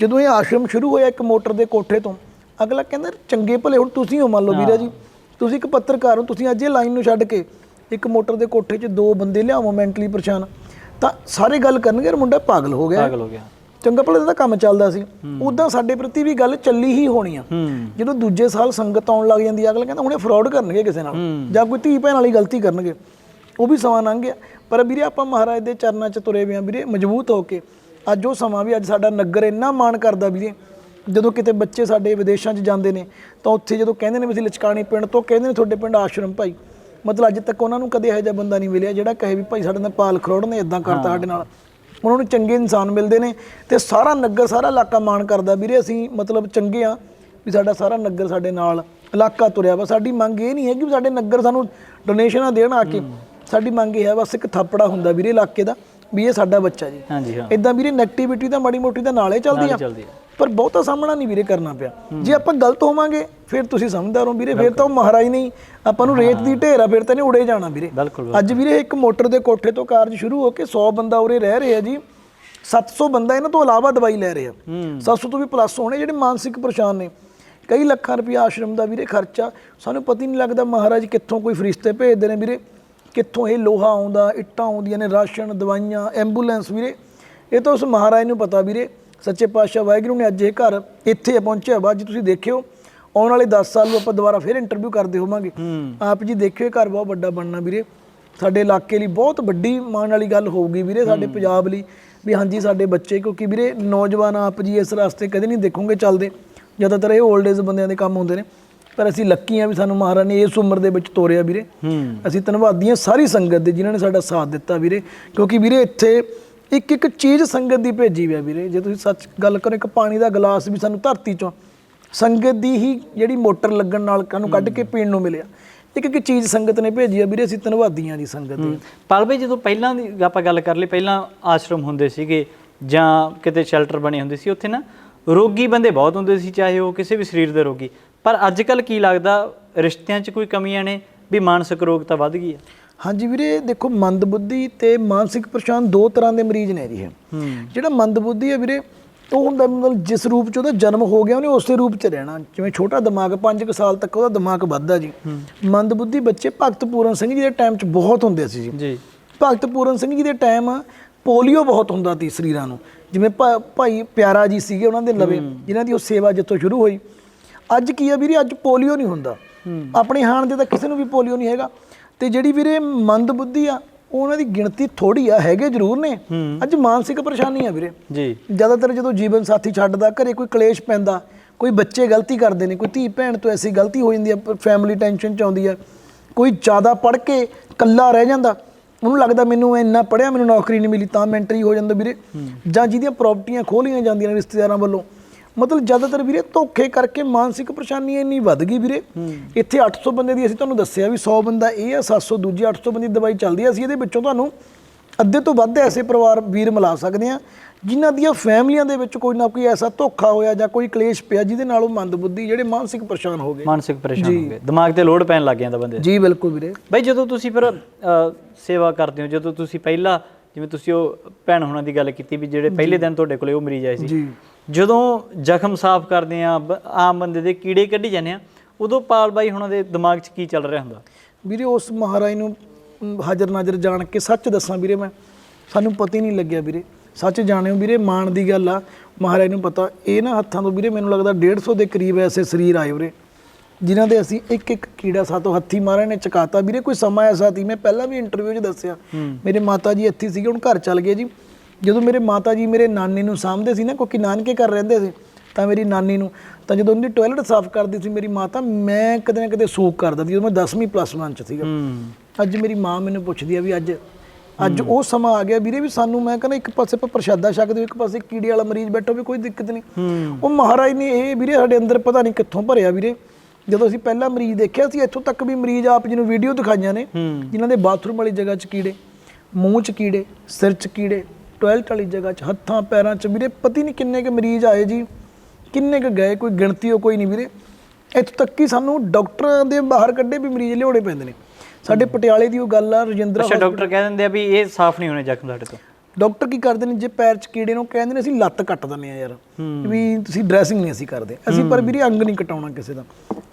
ਜਦੋਂ ਇਹ ਆਸ਼ਰਮ ਸ਼ੁਰੂ ਹੋਇਆ ਇੱਕ ਮੋਟਰ ਦੇ ਕੋਠੇ ਤੋਂ ਅਗਲਾ ਕਹਿੰਦਾ ਚੰਗੇ ਭਲੇ ਹੁਣ ਤੁਸੀਂ ਹੋ ਮੰਨ ਲਓ ਵੀਰਾ ਜੀ ਤੁਸੀਂ ਇੱਕ ਪੱਤਰਕਾਰ ਹੋ ਤੁਸੀਂ ਅੱਜ ਇਹ ਲਾਈਨ ਨੂੰ ਛੱਡ ਕੇ ਇੱਕ ਮੋਟਰ ਦੇ ਕੋਠੇ 'ਚ ਦੋ ਬੰਦੇ ਲਿਆਵੋ ਮੈਂਟਲੀ ਪਰੇਸ਼ਾਨ। ਤਾਂ ਸਾਰੇ ਗੱਲ ਕਰਨਗੇ ਯਾਰ ਮੁੰਡਾ ਪਾਗਲ ਹੋ ਗਿਆ। ਪਾਗਲ ਹੋ ਗਿਆ। ਚੰਗਾ ਭਲੇ ਦਾ ਕੰਮ ਚੱਲਦਾ ਸੀ। ਉਦਾਂ ਸਾਡੇ ਪ੍ਰਤੀ ਵੀ ਗੱਲ ਚੱਲੀ ਹੀ ਹੋਣੀ ਆ। ਜਦੋਂ ਦੂਜੇ ਸਾਲ ਸੰਗਤ ਆਉਣ ਲੱਗ ਜਾਂਦੀ ਅਗਲਾ ਕਹਿੰਦਾ ਹੁਣੇ ਫਰਾਡ ਕਰਨਗੇ ਕਿਸੇ ਨਾਲ। ਜਾਂ ਕੋਈ ਧੀ ਭੈਣ ਵਾਲੀ ਗਲਤੀ ਕਰਨਗੇ। ਉਹ ਵੀ ਸਮਾਂ ਲੰਘ ਗਿਆ। ਪਰ ਵੀਰੇ ਆਪਾਂ ਮਹਾਰਾਜ ਦੇ ਚਰਨਾਂ 'ਚ ਤੁਰੇ ਹੋਏ ਆ ਵੀਰੇ ਮਜ਼ਬੂਤ ਹੋ ਕੇ। ਅੱਜ ਉਹ ਸਮਾਂ ਵੀ ਅੱਜ ਸਾਡਾ ਨਗਰ ਇੰਨਾ ਮਾਣ ਕਰਦਾ ਵੀਰੇ। ਜਦੋਂ ਕਿਤੇ ਬੱਚੇ ਸਾਡੇ ਵਿਦੇਸ਼ਾਂ 'ਚ ਜਾਂਦੇ ਨੇ ਤਾਂ ਉੱਥੇ ਜਦੋਂ ਕਹਿੰਦੇ ਨੇ ਵੀ ਅਸੀਂ ਲਚਕਾਣੀ ਪਿੰਡ ਤੋਂ ਕਹਿੰਦੇ ਨੇ ਤੁਹਾਡੇ ਪਿੰਡ ਆਸ਼ਰਮ ਭਾਈ। ਮਤਲਬ ਅੱਜ ਤੱਕ ਉਹਨਾਂ ਨੂੰ ਕਦੇ ਇਹੋ ਜਿਹਾ ਬੰਦਾ ਨਹੀਂ ਮਿਲਿਆ ਜਿਹੜਾ ਕਹੇ ਵੀ ਭਾਈ ਸਾਡੇ ਨਾਲ ਪਾਲ ਖਰੋੜ ਨੇ ਇਦਾਂ ਕਰਤਾ ਸਾਡੇ ਨਾਲ। ਉਹਨਾਂ ਨੂੰ ਚੰਗੇ ਇਨਸਾਨ ਮਿਲਦੇ ਨੇ ਤੇ ਸਾਰਾ ਨਗਰ ਸਾਰਾ ਇਲਾਕਾ ਮਾਣ ਕਰਦਾ। ਵੀਰੇ ਅਸੀਂ ਮਤਲਬ ਚੰਗੇ ਆ ਵੀ ਸਾਡਾ ਸਾਰਾ ਨਗਰ ਸਾਡੇ ਨਾਲ ਇਲਾਕਾ ਤੁਰਿਆ ਵਾ। ਸਾਡੀ ਮੰਗ ਇਹ ਨਹੀਂ ਹੈ ਕਿ ਸਾਡੇ ਨਗਰ ਸਾਨੂੰ ਡੋਨੇਸ਼ਨਾਂ ਦੇਣ ਆ ਕੇ। ਸਾਡੀ ਮੰਗ ਇਹ ਹੈ ਬਸ ਇੱਕ ਥਾਪੜਾ ਹੁੰਦਾ ਵੀਰੇ ਇਲਾਕੇ ਦਾ ਵੀ ਇਹ ਸਾਡਾ ਬੱਚਾ ਜੀ। ਹਾਂਜੀ ਹਾਂ। ਇਦਾਂ ਵੀਰੇ ਨੈਗੇਟਿਵਿਟੀ ਤਾਂ ਮਾੜੀ ਮੋਟੀ ਤਾਂ ਨਾਲੇ ਚੱਲਦੀ ਆ। ਚੱਲਦੀ ਆ। ਪਰ ਬਹੁਤਾ ਸਾਹਮਣਾ ਨਹੀਂ ਵੀਰੇ ਕਰਨਾ ਪਿਆ। ਜੇ ਆਪਾਂ ਗਲਤ ਹੋਵਾਂਗੇ ਫਿਰ ਤੁਸੀਂ ਸਮਝਦਾਰ ਹੋ ਵੀਰੇ ਫਿਰ ਤਾਂ ਉਹ ਮਹਾਰਾਜ ਨਹੀਂ। ਆਪਾਂ ਨੂੰ ਰੇਤ ਦੀ ਢੇਰ ਆ ਫਿਰ ਤਾਂ ਨਹੀਂ ਉੜੇ ਜਾਣਾ ਵੀਰੇ। ਅੱਜ ਵੀਰੇ ਇੱਕ ਮੋਟਰ ਦੇ ਕੋਠੇ ਤੋਂ ਕਾਰਜ ਸ਼ੁਰੂ ਹੋ ਕੇ 100 ਬੰਦਾ ਉਰੇ ਰਹਿ ਰਿਹਾ ਜੀ। 700 ਬੰਦਾ ਇਹਨਾਂ ਤੋਂ ਇਲਾਵਾ ਦਵਾਈ ਲੈ ਰਿਹਾ। ਹੂੰ। 700 ਤੋਂ ਵੀ ਪਲੱਸ ਹੋਣੇ ਜਿਹੜੇ ਮਾਨਸਿਕ ਪਰੇਸ਼ਾਨ ਨੇ। ਕਈ ਲੱਖਾਂ ਰੁਪਏ ਆਸ਼ਰਮ ਦਾ ਵੀਰੇ ਖਰਚਾ। ਸਾਨੂੰ ਪਤਾ ਹੀ ਨਹੀਂ ਲੱਗਦਾ ਮਹਾਰਾਜ ਕਿੱਥੋਂ ਕੋਈ ਫਰਿਸ਼ਤੇ ਭੇਜਦੇ ਨੇ ਵੀਰੇ। ਕਿੱਥੋਂ ਇਹ ਲੋਹਾ ਆਉਂਦਾ ਇੱਟਾਂ ਆਉਂਦੀਆਂ ਨੇ ਰਾਸ਼ਨ ਦਵਾਈਆਂ ਐਂਬੂਲੈਂਸ ਵੀਰੇ। ਇਹ ਤਾਂ ਉਸ ਮਹਾਰਾਜ ਨੂੰ ਪਤਾ ਵੀਰੇ। ਸੱਚੇ ਪਾਤਸ਼ਾਹ ਵਾਹਿਗੁਰੂ ਨੇ ਅੱਜ ਇਹ ਘਰ ਇੱਥੇ ਪਹੁੰਚਿਆ। ਵਾ ਅੱਜ ਤੁਸੀਂ ਦੇਖਿਓ ਆਉਣ ਵਾਲੇ 10 ਸਾਲ ਨੂੰ ਆਪਾਂ ਦੁਬਾਰਾ ਫਿਰ ਇੰਟਰਵਿਊ ਕਰਦੇ ਹੋਵਾਂਗੇ। ਆਪ ਜੀ ਦੇਖਿਓ ਇਹ ਘਰ ਬਹੁਤ ਵੱਡਾ ਬਣਨਾ ਵੀਰੇ। ਸਾਡੇ ਇਲਾਕੇ ਲਈ ਬਹੁਤ ਵੱਡੀ ਮਾਣ ਵਾਲੀ ਗੱਲ ਹੋਊਗੀ ਵੀਰੇ ਸਾਡੇ ਪੰਜਾਬ ਲਈ। ਵੀ ਹਾਂਜੀ ਸਾਡੇ ਬੱਚੇ ਕਿਉਂਕਿ ਵੀਰੇ ਨੌਜਵਾਨ ਆਪ ਜੀ ਇਸ ਰਸਤੇ ਕਦੇ ਨਹੀਂ ਦੇਖੋਗੇ ਚੱਲਦੇ। ਜ਼ਿਆਦਾਤਰ ਇਹ 올ਡ ਏਜ ਬੰਦਿਆਂ ਦੇ ਕੰਮ ਹੁੰਦੇ ਨੇ। ਪਰ ਅਸੀਂ ਲੱਕੀ ਆ ਵੀ ਸਾਨੂੰ ਮਹਾਰਾਜ ਨੇ ਇਸ ਉਮਰ ਦੇ ਵਿੱਚ ਤੋਰਿਆ ਵੀਰੇ। ਅਸੀਂ ਧੰਨਵਾਦੀ ਹਾਂ ਸਾਰੀ ਸੰਗਤ ਦੇ ਜਿਨ੍ਹਾਂ ਨੇ ਸਾਡਾ ਸਾਥ ਦਿੱਤਾ ਵੀਰੇ। ਕਿਉਂਕਿ ਵੀਰੇ ਇੱਥੇ ਇੱਕ ਇੱਕ ਚੀਜ਼ ਸੰਗਤ ਦੀ ਭੇਜੀ ਹੋਈ ਆ ਵੀਰੇ। ਜੇ ਤੁਸੀਂ ਸੱਚ ਗੱਲ ਕਰੋ ਇੱਕ ਪਾਣੀ ਦਾ ਗਲਾਸ ਵੀ ਸਾਨੂੰ ਧਰਤੀ ਚੋਂ ਸੰਗਤ ਦੀ ਹੀ ਜਿਹੜੀ ਮੋਟਰ ਲੱਗਣ ਨਾਲ ਕਾਨੂੰ ਕੱਢ ਕੇ ਪੀਣ ਨੂੰ ਮਿਲਿਆ। ਇੱਕ ਇੱਕ ਚੀਜ਼ ਸੰਗਤ ਨੇ ਭੇਜੀ ਆ ਵੀਰੇ ਅਸੀਂ ਧੰਨਵਾਦੀ ਹਾਂ ਜੀ ਸੰਗਤ ਦੇ। ਪਾਲ ਭਾਈ ਜਦੋਂ ਪਹਿਲਾਂ ਦੀ ਆਪਾਂ ਗੱਲ ਕਰ ਲਈ ਪਹਿਲਾਂ ਆਸ਼ਰਮ ਹੁੰਦੇ ਸੀਗੇ ਜਾਂ ਕਿਤੇ ਸ਼ੈਲਟਰ ਬਣੇ ਹੁੰਦੇ ਸੀ ਉੱਥੇ ਨਾ ਰੋਗੀ ਬੰਦੇ ਬਹੁਤ ਹੁੰਦੇ ਸੀ ਚਾਹੇ ਉਹ ਕਿਸੇ ਵੀ ਸਰੀਰ ਦੇ ਰੋਗੀ। ਪਰ ਅੱਜ ਕੱਲ ਕੀ ਲੱਗਦਾ ਰਿਸ਼ਤਿਆਂ 'ਚ ਕੋਈ ਕਮੀਆਂ ਨੇ ਵੀ ਮਾਨਸਿਕ ਰੋਗ ਤਾਂ ਵੱਧ ਗਈ ਹੈ ਹਾਂਜੀ ਵੀਰੇ ਦੇਖੋ ਮੰਦਬੁੱਧੀ ਤੇ ਮਾਨਸਿਕ ਪਰੇਸ਼ਾਨ ਦੋ ਤਰ੍ਹਾਂ ਦੇ ਮਰੀਜ਼ ਨੇ ਜੀ ਜਿਹੜਾ ਮੰਦਬੁੱਧੀ ਹੈ ਵੀਰੇ ਉਹ ਹੁੰਦਾ ਮਤਲਬ ਜਿਸ ਰੂਪ ਚ ਉਹਦਾ ਜਨਮ ਹੋ ਗਿਆ ਉਹਨੇ ਉਸੇ ਰੂਪ ਚ ਰਹਿਣਾ। ਜਿਵੇਂ ਛੋਟਾ ਦਿਮਾਗ 5 ਸਾਲ ਤੱਕ ਉਹਦਾ ਦਿਮਾਗ ਵੱਧਦਾ ਜੀ। ਮੰਦਬੁੱਧੀ ਬੱਚੇ ਭਗਤ ਪੂਰਨ ਸਿੰਘ ਜੀ ਦੇ ਟਾਈਮ ਚ ਬਹੁਤ ਹੁੰਦੇ ਸੀ ਜੀ। ਜੀ। ਭਗਤ ਪੂਰਨ ਸਿੰਘ ਜੀ ਦੇ ਟਾਈਮ ਪੋਲੀਓ ਬਹੁਤ ਹੁੰਦਾ ਸੀ ਸਰੀਰਾਂ ਨੂੰ। ਜਿਵੇਂ ਭਾਈ ਪਿਆਰਾ ਜੀ ਸੀਗੇ ਉਹਨਾਂ ਦੇ ਲਵੇ ਜਿਨ੍ਹਾਂ ਦੀ ਉਹ ਸੇਵਾ ਜਿੱਥੋਂ ਸ਼ੁਰੂ ਹੋਈ। ਅੱਜ ਕੀ ਆ ਵੀਰੇ ਅੱਜ ਪੋਲੀਓ ਨਹੀਂ ਹੁੰਦਾ। ਆਪਣੇ ਹਾਣ ਦੇ ਤਾਂ ਕਿਸੇ ਨੂੰ ਵੀ ਪੋਲੀਓ ਨਹੀਂ ਹੈਗਾ। ਤੇ ਜਿਹੜੀ ਵੀਰੇ ਮੰਦਬੁੱਧੀ ਆ ਉਹਨਾਂ ਦੀ ਗਿਣਤੀ ਥੋੜੀ ਆ ਹੈਗੇ ਜ਼ਰੂਰ ਨੇ। ਅੱਜ ਮਾਨਸਿਕ ਪਰੇਸ਼ਾਨੀ ਆ ਵੀਰੇ। ਜੀ। ਜ਼ਿਆਦਾਤਰ ਜਦੋਂ ਜੀਵਨ ਸਾਥੀ ਛੱਡਦਾ ਘਰੇ ਕੋਈ ਕਲੇਸ਼ ਪੈਂਦਾ ਕੋਈ ਬੱਚੇ ਗਲਤੀ ਕਰਦੇ ਨੇ ਕੋਈ ਧੀ ਭੈਣ ਤੋਂ ਐਸੀ ਗਲਤੀ ਹੋ ਜਾਂਦੀ ਹੈ ਫੈਮਿਲੀ ਟੈਨਸ਼ਨ ਚ ਆਉਂਦੀ ਹੈ ਕੋਈ ਜ਼ਿਆਦਾ ਪੜ੍ਹ ਕੇ ਇਕੱਲਾ ਰਹਿ ਜਾਂਦਾ ਉਹਨੂੰ ਲੱਗਦਾ ਮੈਨੂੰ ਇੰਨਾ ਪੜਿਆ ਮੈਨੂੰ ਨੌਕਰੀ ਨਹੀਂ ਮਿਲੀ ਤਾਂ ਮੈਂਟਰੀ ਹੋ ਜਾਂਦਾ ਵੀਰੇ। ਜਾਂ ਜਿਹਦੀਆਂ ਪ੍ਰਾਪਰਟੀਆਂ ਖੋਲੀਆਂ ਜਾਂਦੀਆਂ ਨੇ ਰਿਸ਼ਤੇਦਾਰਾਂ ਵੱਲੋਂ ਮਤਲਬ ਜ਼ਿਆਦਾਤਰ ਵੀਰੇ ਧੋਖੇ ਕਰਕੇ ਮਾਨਸਿਕ ਪਰੇਸ਼ਾਨੀ ਇੰਨੀ ਵੱਧ ਗਈ ਵੀਰੇ। ਇੱਥੇ 800 ਬੰਦੇ ਦੀ ਅਸੀਂ ਤੁਹਾਨੂੰ ਦੱਸਿਆ ਵੀ 100 ਬੰਦਾ ਇਹ ਆ 700 ਦੂਜੀ 800 ਬੰਦੇ ਦਵਾਈ ਚੱਲਦੀ ਆ। ਅਸੀਂ ਇਹਦੇ ਵਿੱਚੋਂ ਤੁਹਾਨੂੰ ਅੱਧੇ ਤੋਂ ਵੱਧ ਐਸੇ ਪਰਿਵਾਰ ਵੀਰ ਮਿਲਾ ਸਕਦੇ ਆ ਜਿਨ੍ਹਾਂ ਦੀਆਂ ਫੈਮਲੀਆਂ ਦੇ ਵਿੱਚ ਕੋਈ ਨਾ ਕੋਈ ਐਸਾ ਧੋਖਾ ਹੋਇਆ ਜਾਂ ਕੋਈ ਕਲੇਸ਼ ਪਿਆ ਜਿਹਦੇ ਨਾਲ ਉਹ ਮੰਦਬੁੱਧੀ ਜਿਹੜੇ ਮਾਨਸਿਕ ਪਰੇਸ਼ਾਨ ਹੋ ਗਏ। ਮਾਨਸਿਕ ਪਰੇਸ਼ਾਨ ਹੋ ਗਏ। ਦਿਮਾਗ ਤੇ ਲੋਡ ਪੈਣ ਲੱਗ ਜਾਂਦਾ ਬੰਦੇ। ਜੀ ਬਿਲਕੁਲ ਵੀਰੇ। ਬਈ ਜਦੋਂ ਤੁਸੀਂ ਫਿਰ ਸੇਵਾ ਕਰਦੇ ਹੋ ਜਦੋਂ ਤੁਸੀਂ ਪਹਿਲਾਂ ਜਿਵੇਂ ਤੁਸੀਂ ਉਹ ਭੈਣ ਹੋਣਾ ਦੀ ਗੱਲ ਕੀਤੀ ਵੀ ਜਿਹੜੇ ਪਹਿਲੇ ਦਿਨ ਤੁਹਾਡੇ ਕੋਲੇ ਉਹ ਮਰੀਜ਼ ਆਏ ਸੀ। ਜੀ। ਜਦੋਂ ਜ਼ਖਮ ਸਾਫ਼ ਕਰਦੇ ਆ ਆਮ ਬੰਦੇ ਦੇ ਕੀੜੇ ਕੱਢੀ ਜਾਂਦੇ ਆ ਉਦੋਂ ਪਾਲ ਬਾਈ ਹੁਣਾਂ ਦੇ ਦਿਮਾਗ 'ਚ ਕੀ ਚੱਲ ਰਿਹਾ ਹੁੰਦਾ? ਵੀਰੇ ਉਸ ਮਹਾਰਾਜ ਨੂੰ ਹਾਜ਼ਰ ਨਾਜ਼ਰ ਜਾਣ ਕੇ ਸੱਚ ਦੱਸਾਂ ਵੀਰੇ ਮੈਂ। ਸਾਨੂੰ ਪਤਾ ਹੀ ਨਹੀਂ ਲੱਗਿਆ ਵੀਰੇ। ਸੱਚ ਜਾਣਿਓ ਵੀਰੇ ਮਾਣ ਦੀ ਗੱਲ ਆ। ਮਹਾਰਾਜ ਨੂੰ ਪਤਾ ਇਹ ਨਾ ਹੱਥਾਂ ਤੋਂ ਵੀਰੇ ਮੈਨੂੰ ਲੱਗਦਾ 150 ਦੇ ਕਰੀਬ ਐਸੇ ਸਰੀਰ ਆਏ ਵੀਰੇ ਜਿਨ੍ਹਾਂ ਦੇ ਅਸੀਂ ਇੱਕ ਇੱਕ ਕੀੜਾ ਸਾਤੋਂ ਹੱਥੀ ਮਹਾਰਾਜ ਨੇ ਚਕਾਤਾ। ਵੀਰੇ ਕੋਈ ਸਮਾਂ ਐਸਾ ਸੀ ਮੈਂ ਪਹਿਲਾਂ ਵੀ ਇੰਟਰਵਿਊ 'ਚ ਦੱਸਿਆ। ਮੇਰੇ ਮਾਤਾ ਜੀ ਇੱਥੇ ਸੀਗੇ ਹੁਣ ਘਰ ਚੱਲ ਗਏ ਜੀ। ਜਦੋਂ ਮੇਰੇ ਮਾਤਾ ਜੀ ਮੇਰੇ ਨਾਨੀ ਨੂੰ ਸਾਂਭਦੇ ਸੀ ਨਾ ਕਿਉਂਕਿ ਨਾਨਕੇ ਘਰ ਰਹਿੰਦੇ ਸੀ ਤਾਂ ਮੇਰੀ ਨਾਨੀ ਨੂੰ ਤਾਂ ਜਦੋਂ ਉਹਦੀ ਟਾਇਲਟ ਸਾਫ਼ ਕਰਦੀ ਸੀ ਮੇਰੀ ਮਾਤਾ ਮੈਂ ਕਦੇ ਨਾ ਕਦੇ ਸੂਕ ਕਰਦਾ ਸੀ ਜਦੋਂ ਮੈਂ 10ਵੀਂ ਪਲੱਸ 1 ਚ ਸੀਗਾ। ਅੱਜ ਮੇਰੀ ਮਾਂ ਮੈਨੂੰ ਪੁੱਛਦੀ ਆ ਵੀ ਅੱਜ ਅੱਜ ਉਹ ਸਮਾਂ ਆ ਗਿਆ ਵੀਰੇ ਵੀ ਸਾਨੂੰ ਮੈਂ ਕਹਿੰਦਾ ਇੱਕ ਪਾਸੇ ਆਪਾਂ ਪ੍ਰਸ਼ਾਦਾ ਛਕਦੇ ਹੋ ਇੱਕ ਪਾਸੇ ਕੀੜੇ ਵਾਲਾ ਮਰੀਜ਼ ਬੈਠਾ ਵੀ ਕੋਈ ਦਿੱਕਤ ਨਹੀਂ। ਉਹ ਮਹਾਰਾਜ ਨੇ ਇਹ ਵੀਰੇ ਸਾਡੇ ਅੰਦਰ ਪਤਾ ਨਹੀਂ ਕਿੱਥੋਂ ਭਰਿਆ ਵੀਰੇ। ਜਦੋਂ ਅਸੀਂ ਪਹਿਲਾ ਮਰੀਜ਼ ਦੇਖਿਆ ਸੀ ਇੱਥੋਂ ਤੱਕ ਵੀ ਮਰੀਜ਼ ਆਪ ਜਿਹਨੂੰ ਵੀਡੀਓ ਦਿਖਾਈਆਂ ਨੇ ਜਿਨ੍ਹਾਂ ਦੇ ਬਾਥਰੂਮ ਵਾਲੀ ਜਗ੍ਹਾ 'ਚ ਕੀੜੇ ਮੂੰਹ 'ਚ ਕੀੜੇ ਸਿਰ 'ਚ ਕੀੜੇ ਟਾਇਲਟ ਵਾਲੀ ਜਗ੍ਹਾ 'ਚ ਹੱਥਾਂ ਪੈਰਾਂ 'ਚ। ਵੀਰੇ ਪਤੀ ਨਹੀਂ ਕਿੰਨੇ ਕੁ ਮਰੀਜ਼ ਆਏ ਜੀ ਕਿੰਨੇ ਕੁ ਗਏ ਕੋਈ ਗਿਣਤੀ ਉਹ ਕੋਈ ਨਹੀਂ ਵੀਰੇ। ਇੱਥੋਂ ਤੱਕ ਕਿ ਸਾਨੂੰ ਡਾਕਟਰਾਂ ਦੇ ਬਾਹਰ ਕੱਢੇ ਵੀ ਮਰੀਜ਼ ਲਿਆਉਣੇ ਪੈਂਦੇ ਨੇ। ਸਾਡੇ ਪਟਿਆਲੇ ਦੀ ਉਹ ਗੱਲ ਆ ਰਜਿੰਦਰਾ ਅੱਛਾ ਡਾਕਟਰ ਕਹਿ ਦਿੰਦੇ ਆ ਵੀ ਇਹ ਸਾਫ਼ ਨਹੀਂ ਹੋਣੇ ਜ਼ਖਮ ਸਾਡੇ ਤੋਂ। ਡਾਕਟਰ ਕੀ ਕਰਦੇ ਨੇ ਜੇ ਪੈਰ 'ਚ ਕੀੜੇ ਨੂੰ ਕਹਿੰਦੇ ਨੇ ਅਸੀਂ ਲੱਤ ਕੱਟ ਦਿੰਦੇ ਆ ਯਾਰ। ਵੀ ਤੁਸੀਂ ਡਰੈਸਿੰਗ ਨਹੀਂ ਅਸੀਂ ਕਰਦੇ। ਅਸੀਂ ਪਰ ਵੀਰੇ ਅੰਗ ਨਹੀਂ ਕਟਾਉਣਾ ਕਿਸੇ ਦਾ।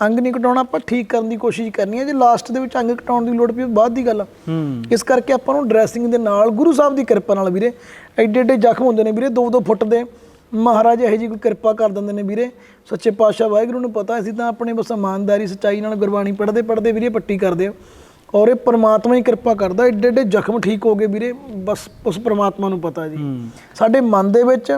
ਅੰਗ ਨਹੀਂ ਕਟਾਉਣਾ ਆਪਾਂ ਠੀਕ ਕਰਨ ਦੀ ਕੋਸ਼ਿਸ਼ ਕਰਨੀ ਹੈ। ਜੇ ਲਾਸਟ ਦੇ ਵਿੱਚ ਅੰਗ ਕਟਾਉਣ ਦੀ ਲੋੜ ਪਈ ਬਾਅਦ ਦੀ ਗੱਲ ਆ। ਹੂੰ। ਇਸ ਕਰਕੇ ਆਪਾਂ ਨੂੰ ਡਰੈਸਿੰਗ ਦੇ ਨਾਲ ਗੁਰੂ ਸਾਹਿਬ ਦੀ ਕਿਰਪਾ ਨਾਲ ਵੀਰੇ ਐਡੇ ਐਡੇ ਜ਼ਖਮ ਹੁੰਦੇ ਨੇ ਵੀਰੇ 2-2 ਫੁੱਟ ਦੇ। ਮਹਾਰਾਜ ਇਹੋ ਜੀ ਕੋਈ ਕਿਰਪਾ ਕਰ ਦਿੰਦੇ ਨੇ ਵੀਰੇ। ਸੱਚੇ ਪਾਤਸ਼ਾਹ ਵਾਹਿਗੁਰੂ ਨੂੰ ਪਤਾ ਅਸੀਂ ਤਾਂ ਆਪਣੇ ਬਸ ਇਮਾਨਦਾਰੀ ਸੱਚਾਈ ਨਾਲ ਗੁਰਬਾਣੀ ਪੜ੍ਹਦੇ ਪੜ੍ਹਦੇ ਵੀਰੇ ਪੱਟੀ ਕਰਦੇ ਆ ਔਰ ਇਹ ਪ੍ਰਮਾਤਮਾ ਹੀ ਕਿਰਪਾ ਕਰਦਾ ਐਡੇ ਐਡੇ ਜ਼ਖਮ ਠੀਕ ਹੋ ਗਏ ਵੀਰੇ ਬਸ ਉਸ ਪ੍ਰਮਾਤਮਾ ਨੂੰ ਪਤਾ ਜੀ। ਸਾਡੇ ਮਨ ਦੇ ਵਿੱਚ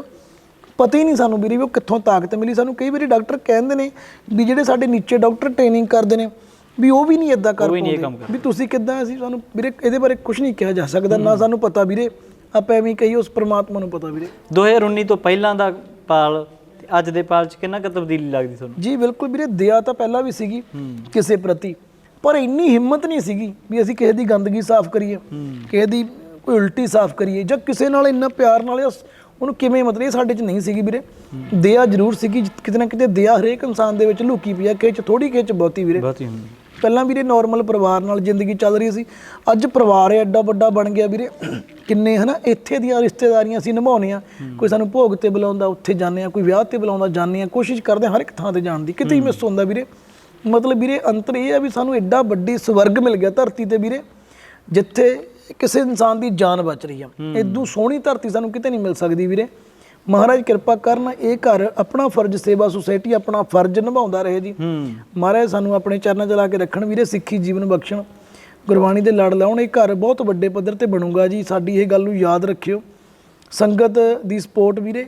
ਪਤਾ ਹੀ ਨਹੀਂ ਸਾਨੂੰ ਵੀਰੇ ਵੀ ਉਹ ਕਿੱਥੋਂ ਤਾਕਤ ਮਿਲੀ। ਸਾਨੂੰ ਕਈ ਵਾਰੀ ਡਾਕਟਰ ਕਹਿੰਦੇ ਨੇ ਵੀ ਜਿਹੜੇ ਸਾਡੇ ਨੀਚੇ ਡਾਕਟਰ ਟ੍ਰੇਨਿੰਗ ਕਰਦੇ ਨੇ ਵੀ ਉਹ ਵੀ ਨਹੀਂ ਇਦਾਂ ਕਰ ਪਾਉਂਦੇ। ਵੀ ਤੁਸੀਂ ਕਿੱਦਾਂ ਅਸੀਂ ਸਾਨੂੰ ਵੀਰੇ ਇਹਦੇ ਬਾਰੇ ਕੁਝ ਨਹੀਂ ਕਿਹਾ ਜਾ ਸਕਦਾ ਨਾ ਸਾਨੂੰ ਪਤਾ ਵੀਰੇ। ਆਪਾਂ ਐਵੇਂ ਕਹੀ ਉਸ ਪ੍ਰਮਾਤਮਾ ਨੂੰ ਪਤਾ ਵੀਰੇ। 2019 ਤੋਂ ਪਹਿਲਾਂ ਦਾ ਪਾਲ ਅੱਜ ਦੇ ਪਾਲ 'ਚ ਕਿੰਨਾ ਕੁ ਤਬਦੀਲੀ ਲੱਗਦੀ ਤੁਹਾਨੂੰ? ਜੀ ਬਿਲਕੁਲ ਵੀਰੇ ਦਇਆ ਤਾਂ ਪਹਿਲਾਂ ਵੀ ਸੀਗੀ ਕਿਸੇ ਪ੍ਰਤੀ ਪਰ ਇੰਨੀ ਹਿੰਮਤ ਨਹੀਂ ਸੀਗੀ ਵੀ ਅਸੀਂ ਕਿਸੇ ਦੀ ਗੰਦਗੀ ਸਾਫ਼ ਕਰੀਏ ਕਿਸੇ ਦੀ ਕੋਈ ਉਲਟੀ ਸਾਫ਼ ਕਰੀਏ ਜਾਂ ਕਿਸੇ ਨਾਲ ਇੰਨਾ ਪਿਆਰ ਨਾਲ ਉਹਨੂੰ ਕਿਵੇਂ ਮਤਲਬ ਇਹ ਸਾਡੇ 'ਚ ਨਹੀਂ ਸੀਗੀ ਵੀਰੇ। ਦਇਆ ਜ਼ਰੂਰ ਸੀਗੀ ਕਿਤੇ ਨਾ ਕਿਤੇ ਦਇਆ ਹਰੇਕ ਇਨਸਾਨ ਦੇ ਵਿੱਚ ਲੁਕੀ ਪਈ ਆ ਕਿਸੇ 'ਚ ਥੋੜੀ ਕਿਸੇ 'ਚ ਬਹੁਤੀ ਵੀਰੇ। ਬਹੁਤ ਹੁੰਦੀ। ਪਹਿਲਾਂ ਵੀਰੇ ਨਾਰਮਲ ਪਰਿਵਾਰ ਨਾਲ ਜ਼ਿੰਦਗੀ ਚੱਲ ਰਹੀ ਸੀ। ਅੱਜ ਪਰਿਵਾਰ ਐਡਾ ਵੱਡਾ ਬਣ ਗਿਆ ਵੀਰੇ। ਕਿੰਨੇ ਹਨਾ ਇੱਥੇ ਦੀਆਂ ਰਿਸ਼ਤੇਦਾਰੀਆਂ ਅਸੀਂ ਨਿਭਾਉਂਦੇ ਆ ਕੋਈ ਸਾਨੂੰ ਭੋਗ ਤੇ ਬੁਲਾਉਂਦਾ ਉੱਥੇ ਜਾਂਦੇ ਆ ਕੋਈ ਵਿਆਹ ਤੇ ਬੁਲਾਉਂਦਾ ਜਾਂਦੇ ਆ ਕੋਸ਼ਿਸ਼ ਕਰਦੇ ਹਰ ਇੱਕ ਥਾਂ ਤੇ ਜਾਣ ਦੀ। ਕਿਤੇ ਹੀ। ਮਿਸ ਹੁੰਦਾ ਵੀਰੇ। ਮਤਲਬ ਵੀਰੇ ਅੰਤਰ ਇਹ ਆ ਵੀ ਸਾਨੂੰ ਐਡਾ ਵੱਡੀ ਸਵਰਗ ਮਿਲ ਗਿਆ ਧਰਤੀ ਤੇ ਵੀਰੇ। ਜਿੱਥੇ ਕਿਸੇ ਇਨਸਾਨ ਦੀ ਜਾਨ ਬਚ ਰਹੀ ਆ। ਇਦੋਂ ਸੋਹਣੀ ਧਰਤੀ ਸਾਨੂੰ ਕਿਤੇ ਨਹੀਂ ਮਿਲ ਸਕਦੀ ਵੀਰੇ। ਮਹਾਰਾਜ ਕਿਰਪਾ ਕਰਨ ਇਹ ਘਰ ਆਪਣਾ ਫਰਜ਼ ਸੇਵਾ ਸੁਸਾਇਟੀ ਆਪਣਾ ਫਰਜ਼ ਨਿਭਾਉਂਦਾ ਰਹੇ ਜੀ। ਮਹਾਰਾਜ ਸਾਨੂੰ ਆਪਣੇ ਚਰਨਾਂ 'ਚ ਲਾ ਕੇ ਰੱਖਣ ਵੀਰੇ ਸਿੱਖੀ ਜੀਵਨ ਬਖਸ਼ਣ। ਗੁਰਬਾਣੀ ਦੇ ਲੜ ਲਾਉਣ ਇਹ ਘਰ ਬਹੁਤ ਵੱਡੇ ਪੱਧਰ ਤੇ ਬਣੂਗਾ ਜੀ। ਸਾਡੀ ਇਹ ਗੱਲ ਨੂੰ ਯਾਦ ਰੱਖਿਓ। ਸੰਗਤ ਦੀ ਸਪੋਰਟ ਵੀਰੇ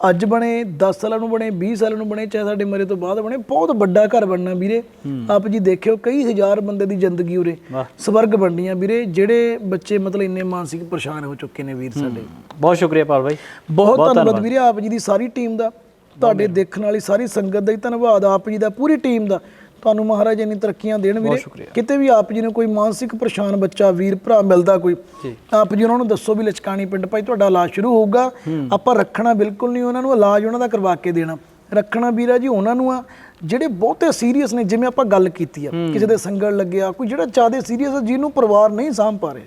ਅੱਜ ਬਣੇ 10 ਸਾਲਾਂ ਨੂੰ ਬਣੇ 20 ਸਾਲਾਂ ਨੂੰ ਬਣੇ ਚਾਹੇ ਸਾਡੇ ਮਰੇ ਤੋਂ ਬਾਅਦ ਬਣੇ ਬਹੁਤ ਵੱਡਾ ਘਰ ਬਣਨਾ ਵੀਰੇ। ਆਪ ਜੀ ਦੇਖਿਓ ਕਈ ਹਜ਼ਾਰ ਬੰਦੇ ਦੀ ਜ਼ਿੰਦਗੀ ਉਰੇ। ਸਵਰਗ ਬਣਨੀਆਂ ਵੀਰੇ ਜਿਹੜੇ ਬੱਚੇ ਮਤਲਬ ਇੰਨੇ ਮਾਨਸਿਕ ਪਰੇਸ਼ਾਨ ਹੋ ਚੁੱਕੇ ਨੇ ਵੀਰ ਸਾਡੇ। ਬਹੁਤ ਸ਼ੁਕਰੀਆ ਪਾਲ ਬਾਈ। ਬਹੁਤ ਧੰਨਵਾਦ ਵੀਰੇ ਆਪ ਜੀ ਦੀ ਸਾਰੀ ਟੀਮ ਦਾ ਤੁਹਾਡੇ ਦੇਖਣ ਵਾਲੀ ਸਾਰੀ ਸੰਗਤ ਦਾ ਹੀ ਧੰਨਵਾਦ ਆਪ ਜੀ ਦਾ ਪੂਰੀ ਟੀਮ ਦਾ। ਤੁਹਾਨੂੰ ਮਹਾਰਾਜ ਇੰਨੀ ਤਰੱਕੀਆਂ ਦੇਣ ਵੀਰੇ। ਕਿਤੇ ਵੀ ਆਪ ਜੀ ਨੂੰ ਕੋਈ ਮਾਨਸਿਕ ਪਰੇਸ਼ਾਨ ਬੱਚਾ ਵੀਰ ਭਰਾ ਮਿਲਦਾ ਕੋਈ। ਆਪ ਜੀ ਉਹਨਾਂ ਨੂੰ ਦੱਸੋ ਵੀ ਲਚਕਾਣੀ ਪਿੰਡ ਭਾਈ ਤੁਹਾਡਾ ਇਲਾਜ ਸ਼ੁਰੂ ਹੋਊਗਾ। ਆਪਾਂ ਰੱਖਣਾ ਬਿਲਕੁਲ ਨਹੀਂ ਉਹਨਾਂ ਨੂੰ ਇਲਾਜ ਉਹਨਾਂ ਦਾ ਕਰਵਾ ਕੇ ਦੇਣਾ। ਰੱਖਣਾ ਵੀਰਾ ਜੀ ਉਹਨਾਂ ਨੂੰ ਆ ਜਿਹੜੇ ਬਹੁਤੇ ਸੀਰੀਅਸ ਨੇ ਜਿਵੇਂ ਆਪਾਂ ਗੱਲ ਕੀਤੀ ਆ ਕਿਸੇ ਦੇ ਸੰਗਲ ਲੱਗਿਆ ਕੋਈ ਜਿਹੜਾ ਜ਼ਿਆਦਾ ਸੀਰੀਅਸ ਆ ਜਿਹਨੂੰ ਪਰਿਵਾਰ ਨਹੀਂ ਸਾਂਭ ਪਾ ਰਹੇ।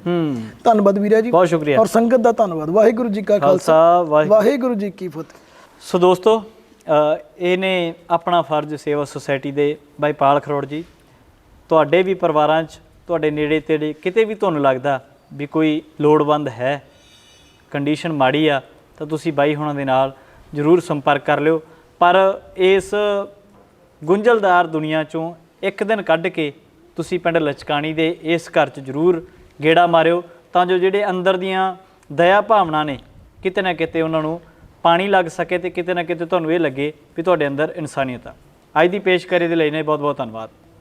ਧੰਨਵਾਦ ਵੀਰਾ ਜੀ। ਬਹੁਤ ਸ਼ੁਕਰੀਆ। ਔਰ ਸੰਗਤ ਦਾ ਧੰਨਵਾਦ। ਵਾਹਿਗੁਰੂ ਜੀ ਕਾ ਖਾਲਸਾ ਵਾਹਿਗੁਰੂ ਜੀ ਕੀ ਫਤਿਹ। ਸੋ ਦੋਸਤੋ ਇਹਨੇ ਆਪਣਾ ਫਰਜ਼ ਸੇਵਾ ਸੁਸਾਇਟੀ ਦੇ ਬਾਈ ਪਾਲ ਖਰੋੜ ਜੀ। ਤੁਹਾਡੇ ਵੀ ਪਰਿਵਾਰਾਂ 'ਚ, ਤੁਹਾਡੇ ਨੇੜੇ ਤੇੜੇ ਕਿਤੇ ਵੀ ਤੁਹਾਨੂੰ ਲੱਗਦਾ ਵੀ ਕੋਈ ਲੋੜਵੰਦ ਹੈ ਕੰਡੀਸ਼ਨ ਮਾੜੀ ਆ, ਤਾਂ ਤੁਸੀਂ ਬਾਈ ਹੁਣਾਂ ਦੇ ਨਾਲ ਜਰੂਰ ਸੰਪਰਕ ਕਰ ਲਿਓ। ਪਰ ਇਸ ਗੁੰਝਲਦਾਰ ਦੁਨੀਆ ਚੋਂ ਇੱਕ ਦਿਨ ਕੱਢ ਕੇ ਤੁਸੀਂ ਪਿੰਡ ਲਚਕਾਣੀ ਦੇ ਇਸ ਘਰ 'ਚ ਜਰੂਰ ਗੇੜਾ ਮਾਰਿਓ, ਤਾਂ ਜੋ ਜਿਹੜੇ ਅੰਦਰ ਦੀਆਂ ਦਇਆ ਭਾਵਨਾ ਨੇ ਕਿਤੇ ਨਾ ਕਿਤੇ ਉਹਨਾਂ ਨੂੰ ਪਾਣੀ ਲੱਗ ਸਕੇ ਤੇ ਕਿਤੇ ਨਾ ਕਿਤੇ ਤੁਹਾਨੂੰ ਇਹ ਲੱਗੇ ਵੀ ਤੁਹਾਡੇ ਅੰਦਰ ਇਨਸਾਨੀਅਤ ਆ। ਅੱਜ ਦੀ ਪੇਸ਼ਕਾਰੀ ਦੇ ਲਈ ਨੇ ਬਹੁਤ ਬਹੁਤ ਧੰਨਵਾਦ।